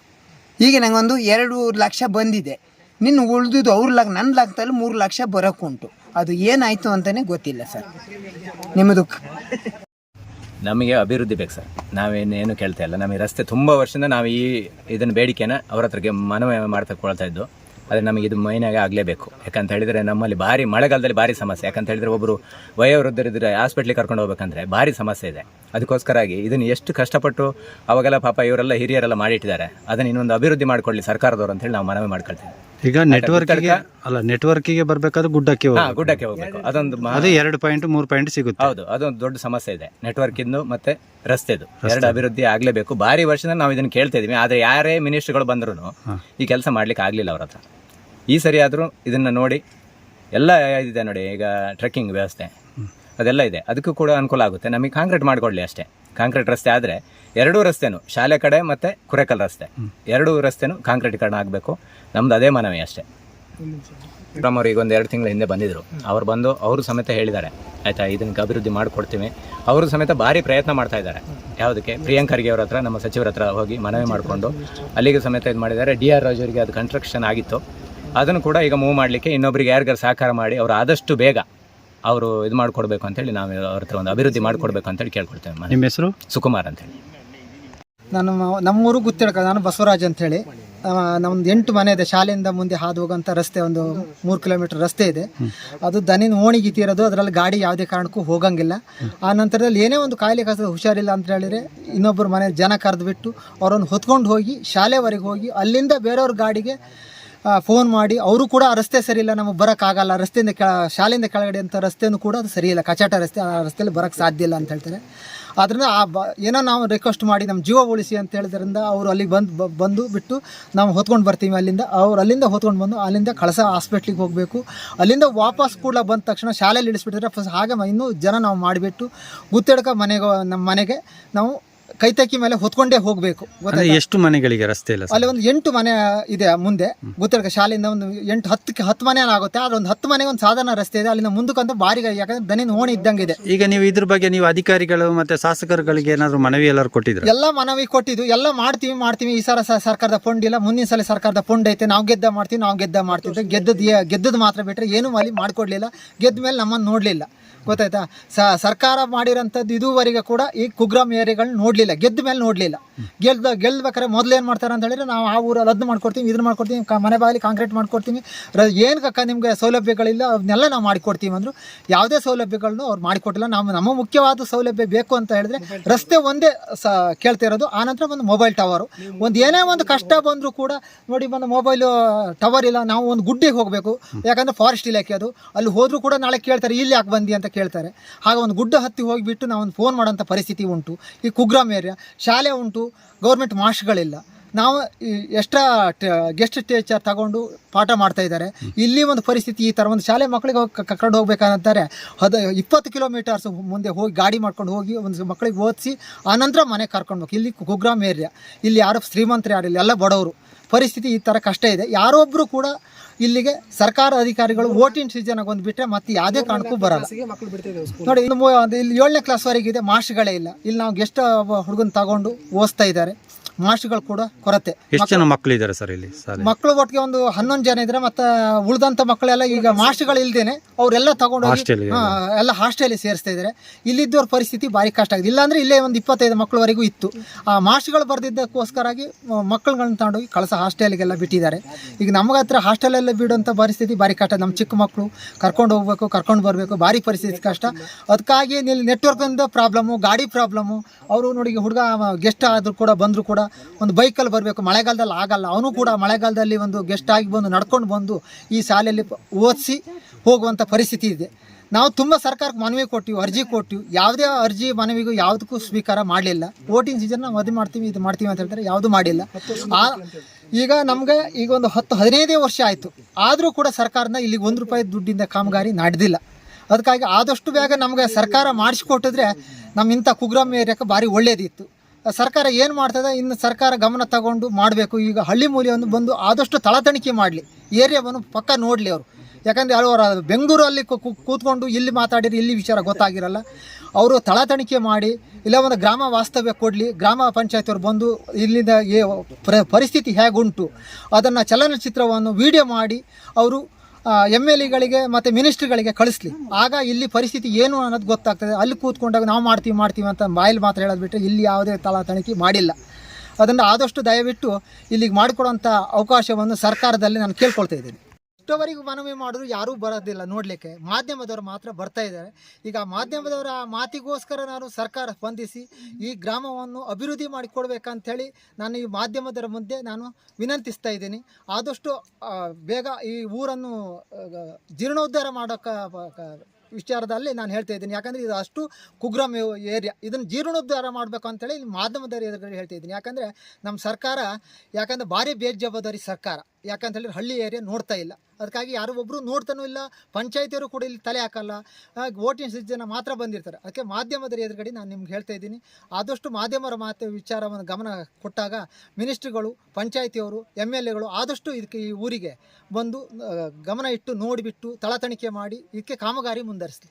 Speaker 9: ಈಗ ನಂಗೊಂದು ಎರಡು ಲಕ್ಷ ಬಂದಿದೆ. ನಿನ್ನ ಉಳಿದಿದ್ದು ಅವ್ರ ಲಾಕ್ ನನ್ನ ಲಾಕ್ದಲ್ಲಿ ಮೂರು ಲಕ್ಷ ಬರೋಕ್ಕುಂಟು ಅದು ಏನಾಯಿತು ಅಂತಲೇ ಗೊತ್ತಿಲ್ಲ ಸರ್. ನಿಮ್ಮದು
Speaker 10: ನಮಗೆ ಅಭಿವೃದ್ಧಿ ಬೇಕು ಸರ್. ನಾವೇನೇನು ಕೇಳ್ತಾ ಇಲ್ಲ. ನಮಗೆ ರಸ್ತೆ ತುಂಬ ವರ್ಷದಿಂದ ನಾವು ಈ ಇದನ್ನು ಬೇಡಿಕೆನ ಅವ್ರ ಹತ್ರಗೆ ಮನವಿ ಮಾಡ್ತಕೊಳ್ತಾ ಇದ್ದು ಆದರೆ ನಮಗೆ ಇದು ಮೈನಾಗೆ ಆಗಲೇಬೇಕು. ಯಾಕಂತ ಹೇಳಿದರೆ ನಮ್ಮಲ್ಲಿ ಭಾರಿ ಮಳೆಗಾಲದಲ್ಲಿ ಭಾರಿ ಸಮಸ್ಯೆ. ಯಾಕಂತ ಹೇಳಿದರೆ ಒಬ್ಬರು ವಯೋವೃದ್ಧರಿದ್ದರೆ ಹಾಸ್ಪಿಟ್ಲಿಗೆ ಕರ್ಕೊಂಡು ಹೋಗ್ಬೇಕಂದ್ರೆ ಭಾರಿ ಸಮಸ್ಯೆ ಇದೆ. ಅದಕ್ಕೋಸ್ಕರಾಗಿ ಇದನ್ನು ಎಷ್ಟು ಕಷ್ಟಪಟ್ಟು ಅವಾಗೆಲ್ಲ ಪಾಪ ಇವರೆಲ್ಲ ಹಿರಿಯರೆಲ್ಲ ಮಾಡಿಟ್ಟಿದ್ದಾರೆ, ಅದನ್ನು ಇನ್ನೊಂದು ಅಭಿವೃದ್ಧಿ ಮಾಡಿಕೊಳ್ಳಿ ಸರ್ಕಾರದವರು ಅಂತೇಳಿ ನಾವು ಮನವಿ ಮಾಡ್ಕೊಳ್ತೀವಿ.
Speaker 5: ಈಗ ನೆಟ್ವರ್ಕ್ ಅಲ್ಲ ನೆಟ್ವರ್ಕಿಗೆ ಬರ್ಬೇಕಾದ್ರೆ ಗುಡ್ಡಕ್ಕೆ
Speaker 10: ಹಾಂ
Speaker 5: ಹೋಗ್ಬೇಕು.
Speaker 10: ಗುಡ್ಡಕ್ಕೆ ಹೋಗಬೇಕು. ಅದೊಂದು ಮಹಾ-
Speaker 5: ಅದು ಎರಡು ಪಾಯಿಂಟ್ ಮೂರು ಪಾಯಿಂಟ್ ಸಿಗುತ್ತೆ.
Speaker 10: ಹೌದು ಅದೊಂದು ದೊಡ್ಡ ಸಮಸ್ಯೆ ಇದೆ. ನೆಟ್ವರ್ಕ್ ಇಂದು ಮತ್ತೆ ರಸ್ತೆದು. ಎರಡು ಅಭಿವೃದ್ಧಿ ಆಗ್ಲೇಬೇಕು. ಭಾರಿ ವರ್ಷದಿಂದ ನಾವು ಇದನ್ನ ಕೇಳ್ತಾ ಇದೀವಿ. ಆದ್ರೆ ಯಾರೇ ಮಿನಿಸ್ಟ್ರುಗಳು ಬಂದ್ರು ಈ ಕೆಲಸ ಮಾಡ್ಲಿಕ್ಕೆ ಆಗ್ಲಿಲ್ಲ ಅವ್ರ ಹತ್ರ. ಈ ಸರಿ ಆದ್ರೂ ಇದನ್ನ ನೋಡಿ ಎಲ್ಲ ಇದೆ ನೋಡಿ ಈಗ ಟ್ರೆಕ್ಕಿಂಗ್ ವ್ಯವಸ್ಥೆ. ಅದೆಲ್ಲ ಇದೆ. ಅದಕ್ಕೂ ಕೂಡ ಅನುಕೂಲ ಆಗುತ್ತೆ. ನಮಗೆ ಕಾಂಕ್ರೀಟ್ ಮಾಡಿಕೊಳ್ಳಿ ಅಷ್ಟೇ. ಕಾಂಕ್ರೀಟ್ ರಸ್ತೆ ಆದರೆ ಎರಡೂ ರಸ್ತೆನೂ ಶಾಲೆ ಕಡೆ ಮತ್ತು ಕುರೆಕಲ್ ರಸ್ತೆ. ಎರಡೂ ರಸ್ತೆನೂ ಕಾಂಕ್ರೀಟೀಕರಣ ಆಗಬೇಕು. ನಮ್ದು ಅದೇ ಮನವಿ ಅಷ್ಟೇ. ಅವರು ಅವ್ರು ಈಗ ಒಂದು ಎರಡು ತಿಂಗಳ ಹಿಂದೆ ಬಂದಿದ್ದರು ಅವ್ರು ಬಂದು ಅವರು ಸಮೇತ ಹೇಳಿದ್ದಾರೆ. ಆಯಿತಾ ಇದನ್ನ ಅಭಿವೃದ್ಧಿ ಮಾಡಿಕೊಡ್ತೀವಿ. ಅವರು ಸಮೇತ ಭಾರಿ ಪ್ರಯತ್ನ ಮಾಡ್ತಾ ಇದ್ದಾರೆ. ಯಾವುದಕ್ಕೆ? ಪ್ರಿಯಾಂಕ್ ಖರ್ಗೆ ಅವ್ರ ಹತ್ರ ನಮ್ಮ ಸಚಿವರ ಹತ್ರ ಹೋಗಿ ಮನವಿ ಮಾಡಿಕೊಂಡು ಅಲ್ಲಿಗೆ ಸಮೇತ ಇದು ಮಾಡಿದ್ದಾರೆ. ಡಿ ಆರ್ ರಾಜ್ ಅವರಿಗೆ ಅದು ಕನ್ಸ್ಟ್ರಕ್ಷನ್ ಆಗಿತ್ತು. ಅದನ್ನು ಕೂಡ ಈಗ ಮೂವ್ ಮಾಡಲಿಕ್ಕೆ ಇನ್ನೊಬ್ರಿಗೆ ಯಾರಿಗಾರು ಸಹಕಾರ ಮಾಡಿ ಅವರು ಆದಷ್ಟು ಬೇಗ ಅವರು ಇದು ಮಾಡಿಕೊಡ್ಬೇಕು ಅಂತೇಳಿ ನಾವು ಅವ್ರ ಹತ್ರ ಒಂದು ಅಭಿವೃದ್ಧಿ ಮಾಡಿಕೊಡ್ಬೇಕು ಅಂತೇಳಿ ಕೇಳ್ಕೊಡ್ತೇವೆ
Speaker 5: ನಿಮ್ಮ ಹೆಸರು?
Speaker 10: ಸುಕುಮಾರ್ ಅಂತೇಳಿ
Speaker 11: ನಾನು ನಮ್ಮೂರು ಗೊತ್ತಿಡಕ ನಾನು ಬಸವರಾಜ್ ಅಂತೇಳಿ ನಮ್ದು ಎಂಟು ಮನೆ ಇದೆ. ಶಾಲೆಯಿಂದ ಮುಂದೆ ಹಾದು ಹೋಗೋಂಥ ರಸ್ತೆ ಒಂದು ಮೂರು ಕಿಲೋಮೀಟರ್ ರಸ್ತೆ ಇದೆ. ಅದು ದನಿನ ಓಣಿಗೆ ತೀರೋದು ಅದರಲ್ಲಿ ಗಾಡಿ ಯಾವುದೇ ಕಾರಣಕ್ಕೂ ಹೋಗಂಗಿಲ್ಲ. ಆ ನಂತರದಲ್ಲಿ ಏನೇ ಒಂದು ಕಾಯಿಲೆ ಕಸ ಹುಷಾರಿಲ್ಲ ಅಂತ ಹೇಳಿದ್ರೆ ಇನ್ನೊಬ್ಬರು ಮನೆ ಜನ ಕರೆದು ಬಿಟ್ಟು ಅವರನ್ನು ಹೊತ್ಕೊಂಡು ಹೋಗಿ ಶಾಲೆವರೆಗೆ ಹೋಗಿ ಅಲ್ಲಿಂದ ಬೇರೆಯವ್ರ ಗಾಡಿಗೆ ಫೋನ್ ಮಾಡಿ, ಅವರು ಕೂಡ ರಸ್ತೆ ಸರಿ ಇಲ್ಲ ನಮಗೆ ಬರೋಕ್ಕಾಗಲ್ಲ ರಸ್ತೆಯಿಂದ ಕೆಳ, ಶಾಲೆಯಿಂದ ಕೆಳಗಡೆ ಅಂತ ರಸ್ತೆಯೂ ಕೂಡ ಅದು ಸರಿ ಇಲ್ಲ ಕಚಾಟ ರಸ್ತೆ, ಆ ರಸ್ತೆಯಲ್ಲಿ ಬರೋಕ್ಕೆ ಸಾಧ್ಯ ಇಲ್ಲ ಅಂತ ಹೇಳ್ತಾರೆ. ಆದ್ದರಿಂದ ಆ ಬ, ಏನೋ ನಾವು ರಿಕ್ವೆಸ್ಟ್ ಮಾಡಿ ನಮ್ಮ ಜೀವ ಉಳಿಸಿ ಅಂತ ಹೇಳಿದ್ರಿಂದ ಅವರು ಅಲ್ಲಿಗೆ ಬಂದು ಬಂದು ಬಿಟ್ಟು ನಾವು ಹೊತ್ಕೊಂಡು ಬರ್ತೀವಿ ಅಲ್ಲಿಂದ. ಅವ್ರು ಅಲ್ಲಿಂದ ಹೊತ್ಕೊಂಡು ಬಂದು ಅಲ್ಲಿಂದ ಕಳಸ ಹಾಸ್ಪಿಟ್ಲಿಗೆ ಹೋಗಬೇಕು. ಅಲ್ಲಿಂದ ವಾಪಸ್ ಕೂಡ ಬಂದ ತಕ್ಷಣ ಶಾಲೆಯಲ್ಲಿ ಇಳಿಸ್ಬಿಟ್ಟಿದ್ರೆ ಫಸ್ಟ್ ಹಾಗೆ ಇನ್ನೂ ಜನ ನಾವು ಮಾಡಿಬಿಟ್ಟು ಗುತ್ತಿಡ್ಕೊ ಮನೆಗೆ ನಮ್ಮ ಮನೆಗೆ ನಾವು ಕೈತಕ್ಕಿ ಮೇಲೆ ಹೊತ್ಕೊಂಡೇ ಹೋಗಬೇಕು.
Speaker 5: ಅಂದ್ರೆ ಎಷ್ಟು ಮನೆಗಳಿಗೆ ರಸ್ತೆ ಇಲ್ಲ ಸರ್?
Speaker 11: ಅಲ್ಲಿ ಒಂದು ಎಂಟು ಮನೆ ಇದೆ ಮುಂದೆ. ಗೊತ್ತಿರಕ ಶಾಲೆಯಿಂದ ಒಂದು ಎಂಟು ಹತ್ತಕ್ಕೆ ಹತ್ತು ಮನೆ ಆಗುತ್ತೆ. ಆದ್ರೆ ಒಂದು ಹತ್ತು ಮನೆಗೆ ಒಂದು ಸಾಧಾರಣ ರಸ್ತೆ ಇದೆ. ಅಲ್ಲಿಂದ ಮುಂದಕ್ಕಂತ ಬಾರಿ ಯಾಕಂದ್ರೆ ದನಿನ ಓಣಿ ಇದ್ದಂಗೆ ಇದೆ.
Speaker 5: ಈಗ ನೀವು ಇದ್ರ ಬಗ್ಗೆ ನೀವು ಅಧಿಕಾರಿಗಳು ಮತ್ತೆ ಶಾಸಕರುಗಳಿಗೆ ಏನಾದ್ರು ಮನವಿ ಎಲ್ಲರೂ ಕೊಟ್ಟಿದ್ರು?
Speaker 11: ಎಲ್ಲ ಮನವಿ ಕೊಟ್ಟಿದ್ದು. ಎಲ್ಲ ಮಾಡ್ತೀವಿ ಮಾಡ್ತೀವಿ. ಈ ಸಲ ಸ- ಸರ್ಕಾರದ ಫಂಡ್ ಇಲ್ಲ. ಮುಂದಿನ ಸಲ ಸರ್ಕಾರದ ಫಂಡ್ ಐತೆ. ನಾವು ಗೆದ್ದ ಮಾಡ್ತೀವಿ ನಾವು ಗೆದ್ದ ಮಾಡ್ತೀವಿ. ಗೆದ್ದದ್ ಗೆದ್ದದ್ ಮಾತ್ರ ಬಿಟ್ರೆ ಏನು ಅಲ್ಲಿ ಮಾಡ್ಕೊಡ್ಲಿಲ್ಲ. ಗೆದ್ದ ಮೇಲೆ ನಮ್ಮನ್ನು ನೋಡ್ಲಿಲ್ಲ. ಗೊತ್ತಾಯ್ತಾ? ಸರ್ಕಾರ ಮಾಡಿರೋಂಥದ್ದು ಇದುವರೆಗೆ ಕೂಡ ಈ ಕುಗ್ರಾಮ್ ಏರಿಯಾಗಳನ್ನ ನೋಡಲಿಲ್ಲ, ಗೆದ್ದ ಮೇಲೆ ನೋಡಲಿಲ್ಲ. ಗೆಲ್ದ, ಗೆಲ್ಬೇಕಾದ್ರೆ ಮೊದಲು ಏನು ಮಾಡ್ತಾರೆ ಅಂತ ಹೇಳಿದ್ರೆ ನಾವು ಆ ಊರಲ್ಲಿ ಅದನ್ನ ಮಾಡ್ಕೊಡ್ತೀವಿ, ಇದನ್ನ ಮಾಡ್ಕೊಡ್ತೀವಿ ಮನೆ ಬಾಗಿಲಿ ಕಾಂಕ್ರೀಟ್ ಮಾಡ್ಕೊಡ್ತೀವಿ. ಏನು ಕಕ್ಕ ನಿಮಗೆ ಸೌಲಭ್ಯಗಳಿಲ್ಲ, ಅವನ್ನೆಲ್ಲ ನಾವು ಮಾಡಿಕೊಡ್ತೀವಿ ಅಂದರು, ಯಾವುದೇ ಸೌಲಭ್ಯಗಳನ್ನು ಅವ್ರು ಮಾಡಿಕೊಟ್ಟಿಲ್ಲ. ನಾವು ನಮ್ಮ ಮುಖ್ಯವಾದ ಸೌಲಭ್ಯ ಬೇಕು ಅಂತ ಹೇಳಿದ್ರೆ ರಸ್ತೆ ಒಂದೇ ಸ ಕೇಳ್ತಿರೋದು ಆನಂತರ ಒಂದು ಮೊಬೈಲ್ ಟವರು. ಒಂದು ಏನೇ ಒಂದು ಕಷ್ಟ ಬಂದರೂ ಕೂಡ ನೋಡಿ ಒಂದು ಮೊಬೈಲ್ ಟವರ್ ಇಲ್ಲ, ನಾವು ಒಂದು ಗುಡ್ಡಿಗೆ ಹೋಗಬೇಕು. ಯಾಕಂದ್ರೆ ಫಾರೆಸ್ಟ್ ಇಲಾಖೆ ಅದು. ಅಲ್ಲಿ ಹೋದರೂ ಕೂಡ ನಾಳೆ ಕೇಳ್ತಾರೆ, ಇಲ್ಲಿ ಯಾಕೆ ಬಂದಿ ಅಂತ ಕೇಳ್ತಾರೆ. ಆಗ ಒಂದು ಗುಡ್ಡ ಹತ್ತಿ ಹೋಗಿಬಿಟ್ಟು ನಾವೊಂದು ಫೋನ್ ಮಾಡೋಂಥ ಪರಿಸ್ಥಿತಿ ಉಂಟು. ಈ ಕುಗ್ರಾಮ್ ಏರಿಯಾ ಶಾಲೆ ಉಂಟು ಗೌರ್ಮೆಂಟ್ ಮಾಸ್ಕ್ಗಳಿಲ್ಲ ನಾವು ಎಕ್ಸ್ಟ್ರಾ ಗೆಸ್ಟ್ ಟೀಚರ್ ತಗೊಂಡು ಪಾಠ ಮಾಡ್ತಾ ಇದ್ದಾರೆ. ಇಲ್ಲಿ ಒಂದು ಪರಿಸ್ಥಿತಿ ಈ ಥರ ಒಂದು ಶಾಲೆ ಮಕ್ಕಳಿಗೆ ಹೋಗಿ ಕರ್ಕೊಂಡು ಹೋಗ್ಬೇಕಂತಾರೆ ಅದು ಇಪ್ಪತ್ತು ಕಿಲೋಮೀಟರ್ಸ್ ಮುಂದೆ ಹೋಗಿ ಗಾಡಿ ಮಾಡ್ಕೊಂಡು ಹೋಗಿ ಒಂದು ಮಕ್ಕಳಿಗೆ ಓದಿಸಿ, ಆನಂತರ ಮನೆಗೆ ಕರ್ಕೊಂಡು ಹೋಗಿ ಇಲ್ಲಿ ಕುಗ್ರಾಮ್ ಏರಿಯಾ ಇಲ್ಲಿ ಯಾರು ಶ್ರೀಮಂತರು ಯಾರಿಲ್ಲ ಎಲ್ಲ ಬಡವರು. ಪರಿಸ್ಥಿತಿ ಈ ಥರ ಕಷ್ಟ ಇದೆ. ಯಾರೊಬ್ಬರು ಕೂಡ ಇಲ್ಲಿಗೆ ಸರ್ಕಾರ ಅಧಿಕಾರಿಗಳು ವೋಟಿಂಗ್ ಸೀಸನ್ ಬಂದುಬಿಟ್ರೆ ಮತ್ತೆ ಯಾವುದೇ ಕಾರಣಕ್ಕೂ ಬರಲ್ಲ. ನೋಡಿ ಅದು ಇಲ್ಲಿ ಏಳನೇ ಕ್ಲಾಸ್ವರೆಗಿದೆ ಇದೆ ಮಾರ್ಕ್ಸ್ಗಳೇ ಇಲ್ಲ. ಇಲ್ಲಿ ನಾವು ಗೆಸ್ಟ್ ಹುಡುಗನ ತಗೊಂಡು ಓದ್ತಾ ಇದ್ದಾರೆ. ಮಾರ್ಕ್ಸ್ಗಳು ಕೂಡ ಕೊರತೆ.
Speaker 5: ಎಷ್ಟು ಜನ ಮಕ್ಕಳಿದ್ದಾರೆ ಸರ್ ಇಲ್ಲಿ
Speaker 11: ಮಕ್ಕಳು ಒಟ್ಟಿಗೆ ಒಂದು ಹನ್ನೊಂದು ಜನ ಇದ್ರೆ ಮತ್ತೆ ಉಳಿದಂಥ ಮಕ್ಕಳೆಲ್ಲ ಈಗ ಮಾಸ್ಟ್ಗಳು ಇಲ್ದೇನೆ ಅವರೆಲ್ಲ ತಗೊಂಡು ಎಲ್ಲ ಹಾಸ್ಟೆಲ್ ಸೇರಿಸ್ತಾ ಇದ್ದಾರೆ. ಇಲ್ಲಿದ್ದವ್ರ ಪರಿಸ್ಥಿತಿ ಭಾರಿ ಕಷ್ಟ ಆಗಿದೆ. ಇಲ್ಲಾಂದ್ರೆ ಇಲ್ಲೇ ಒಂದು ಇಪ್ಪತ್ತೈದು ಮಕ್ಕಳವರೆಗೂ ಇತ್ತು. ಆ ಮಾಸ್ಟರ್ಗಳು ಬರ್ದಿದ್ದಕ್ಕೋಸ್ಕರಾಗಿ ಮಕ್ಕಳುಗಳನ್ನ ತಗೊಂಡೋಗಿ ಕಳಸ ಹಾಸ್ಟೆಲ್ಗೆಲ್ಲ ಬಿಟ್ಟಿದ್ದಾರೆ. ಈಗ ನಮಗೆ ಹತ್ರ ಹಾಸ್ಟೆಲಲ್ಲೇ ಬಿಡುವಂಥ ಪರಿಸ್ಥಿತಿ ಭಾರಿ ಕಷ್ಟ. ನಮ್ಮ ಚಿಕ್ಕ ಮಕ್ಕಳು ಕರ್ಕೊಂಡು ಹೋಗ್ಬೇಕು ಕರ್ಕೊಂಡು ಬರಬೇಕು ಭಾರಿ ಪರಿಸ್ಥಿತಿ ಕಷ್ಟ. ಅದಕ್ಕಾಗಿ ಇಲ್ಲಿ ನೆಟ್ವರ್ಕಿಂದ ಪ್ರಾಬ್ಲಮ್ಮು ಗಾಡಿ ಪ್ರಾಬ್ಲಮ್ಮು ಅವರು ನೋಡಿ ಹುಡುಗ ಗೆಸ್ಟ್ ಆದರೂ ಕೂಡ ಬಂದರೂ ಕೂಡ ಒಂದು ಬೈಕಲ್ಲಿ ಬರಬೇಕು. ಮಳೆಗಾಲದಲ್ಲಿ ಆಗಲ್ಲ. ಅವನು ಕೂಡ ಮಳೆಗಾಲದಲ್ಲಿ ಒಂದು ಗೆಸ್ಟ್ ಆಗಿ ಬಂದು ನಡ್ಕೊಂಡು ಬಂದು ಈ ಶಾಲೆಯಲ್ಲಿ ಓದಿಸಿ ಹೋಗುವಂಥ ಪರಿಸ್ಥಿತಿ ಇದೆ. ನಾವು ತುಂಬ ಸರ್ಕಾರಕ್ಕೆ ಮನವಿ ಕೊಟ್ಟಿವಿ, ಅರ್ಜಿ ಕೊಟ್ಟಿವಿ. ಯಾವುದೇ ಅರ್ಜಿ ಮನವಿಗೂ ಯಾವುದಕ್ಕೂ ಸ್ವೀಕಾರ ಮಾಡಲಿಲ್ಲ. ವೋಟಿಂಗ್ ಸೀಸನ್ ನಾವು ಅದು ಮಾಡ್ತೀವಿ, ಇದು ಮಾಡ್ತೀವಿ ಅಂತ ಹೇಳ್ತಾರೆ, ಯಾವುದು ಮಾಡಿಲ್ಲ. ಆ, ಈಗ ನಮಗೆ ಈಗ ಒಂದು ಹತ್ತು, ಹದಿನೈದೇ ವರ್ಷ ಆಯಿತು. ಆದರೂ ಕೂಡ ಸರ್ಕಾರನ ಇಲ್ಲಿಗೆ ಒಂದು ರೂಪಾಯಿ ದುಡ್ಡಿಂದ ಕಾಮಗಾರಿ ನಡೆದಿಲ್ಲ. ಅದಕ್ಕಾಗಿ ಆದಷ್ಟು ಬೇಗ ನಮಗೆ ಸರ್ಕಾರ ಮಾಡಿಸ್ಕೊಟ್ಟಿದ್ರೆ ನಮ್ಮ ಇಂಥ ಕುಗ್ರಾಮ್ ಏರಿಯಾಕ್ಕೆ ಭಾರಿ ಒಳ್ಳೇದಿತ್ತು. ಸರ್ಕಾರ ಏನು ಮಾಡ್ತದೆ? ಇನ್ನು ಸರ್ಕಾರ ಗಮನ ತಗೊಂಡು ಮಾಡಬೇಕು. ಈಗ ಹಳ್ಳಿ ಮೂಲೆಯನ್ನು ಬಂದು ಆದಷ್ಟು ತಳತಣಿಕೆ ಮಾಡಲಿ. ಏರಿಯಾವನ್ನು ಪಕ್ಕ ನೋಡಲಿ ಅವರು. ಯಾಕಂದರೆ ಅವರು ಬೆಂಗಳೂರಲ್ಲಿ ಕೂತ್ಕೊಂಡು ಇಲ್ಲಿ ಮಾತಾಡಿದ್ರೆ ಇಲ್ಲಿ ವಿಚಾರ ಗೊತ್ತಾಗಿರಲ್ಲ. ಅವರು ತಳತಣಿಕೆ ಮಾಡಿ, ಇಲ್ಲ ಒಂದು ಗ್ರಾಮ ವಾಸ್ತವ್ಯ ಕೊಡಲಿ. ಗ್ರಾಮ ಪಂಚಾಯತಿಯವರು ಬಂದು ಇಲ್ಲಿಂದ ಪರಿಸ್ಥಿತಿ ಹೇಗುಂಟು? ಅದನ್ನು ಚಲನಚಿತ್ರವನ್ನು ವಿಡಿಯೋ ಮಾಡಿ, ಅವರು ಎಂ ಎಲ್ ಎಗಳಿಗೆ ಮತ್ತು ಮಿನಿಸ್ಟ್ರಿಗಳಿಗೆ ಕಳಿಸ್ಲಿ. ಆಗ ಇಲ್ಲಿ ಪರಿಸ್ಥಿತಿ ಏನು ಅನ್ನೋದು ಗೊತ್ತಾಗ್ತದೆ. ಅಲ್ಲಿ ಕೂತ್ಕೊಂಡಾಗ ನಾವು ಮಾಡ್ತೀವಿ ಮಾಡ್ತೀವಿ ಅಂತ ಬಾಯಲ್ಲಿ ಮಾತ್ರ ಹೇಳೋದು ಇಲ್ಲಿ ಯಾವುದೇ ತಳ ತಣಿಕೆ ಮಾಡಿಲ್ಲ. ಅದನ್ನು ಆದಷ್ಟು ದಯವಿಟ್ಟು ಇಲ್ಲಿಗೆ ಮಾಡಿಕೊಡುವಂಥ ಅವಕಾಶವನ್ನು ಸರ್ಕಾರದಲ್ಲಿ ನಾನು ಕೇಳ್ಕೊಳ್ತಾ ಇದ್ದೀನಿ. ಇಷ್ಟವರೆಗೂ ಮನವಿ ಮಾಡಿದ್ರು, ಯಾರೂ ಬರೋದಿಲ್ಲ ನೋಡಲಿಕ್ಕೆ. ಮಾಧ್ಯಮದವರು ಮಾತ್ರ ಬರ್ತಾ ಇದ್ದಾರೆ. ಈಗ ಮಾಧ್ಯಮದವರ ಮಾತಿಗೋಸ್ಕರ ನಾನು ಸರ್ಕಾರ ಸ್ಪಂದಿಸಿ, ಈ ಗ್ರಾಮವನ್ನು ಅಭಿವೃದ್ಧಿ ಮಾಡಿಕೊಡ್ಬೇಕಂಥೇಳಿ ನಾನು ಈ ಮಾಧ್ಯಮದವರ ಮುಂದೆ ನಾನು ವಿನಂತಿಸ್ತಾ ಇದ್ದೀನಿ. ಆದಷ್ಟು ಬೇಗ ಈ ಊರನ್ನು ಜೀರ್ಣೋದ್ಧಾರ ಮಾಡೋಕ್ಕೆ ವಿಚಾರದಲ್ಲಿ ನಾನು ಹೇಳ್ತಾ ಇದ್ದೀನಿ. ಯಾಕಂದರೆ ಇದು ಅಷ್ಟು ಕುಗ್ರಮ ಏರಿಯಾ. ಇದನ್ನು ಜೀರ್ಣೋದ್ಧಾರ ಮಾಡಬೇಕು ಅಂತೇಳಿ ಇಲ್ಲಿ ಮಾಧ್ಯಮದವರ ಎದುರುಗಡೆ ಹೇಳ್ತಾ ಇದ್ದೀನಿ. ಯಾಕಂದರೆ ನಮ್ಮ ಸರ್ಕಾರ, ಯಾಕಂದರೆ ಭಾರಿ ಬೇಜವಾಬ್ದಾರಿ ಸರ್ಕಾರ. ಯಾಕಂತ ಹೇಳಿದ್ರೆ ಹಳ್ಳಿ ಏರಿಯಾ ನೋಡ್ತಾ ಇಲ್ಲ. ಅದಕ್ಕಾಗಿ ಯಾರು ಒಬ್ಬರು ನೋಡ್ತಾನೂ ಇಲ್ಲ, ಪಂಚಾಯತಿಯವರು ಕೂಡ ಇಲ್ಲಿ ತಲೆ ಹಾಕಲ್ಲ. ವೋಟಿಂಗ್ ಜನ ಮಾತ್ರ ಬಂದಿರ್ತಾರೆ. ಅದಕ್ಕೆ ಮಾಧ್ಯಮದ ಎದುರುಗಡೆ ನಾನು ನಿಮ್ಗೆ ಹೇಳ್ತಾ ಇದ್ದೀನಿ. ಆದಷ್ಟು ಮಾಧ್ಯಮರ ಮಾತು ವಿಚಾರವನ್ನು ಗಮನ ಕೊಟ್ಟಾಗ ಮಿನಿಸ್ಟ್ರಿಗಳು, ಪಂಚಾಯತಿಯವರು ಎಂ ಎಲ್ ಎಗಳು ಆದಷ್ಟು ಇದಕ್ಕೆ ಈ ಊರಿಗೆ ಬಂದು ಗಮನ ಇಟ್ಟು, ನೋಡಿಬಿಟ್ಟು, ತಳತಣಿಕೆ ಮಾಡಿ, ಇದಕ್ಕೆ ಕಾಮಗಾರಿ ಮುಂದುವರಿಸಲಿ.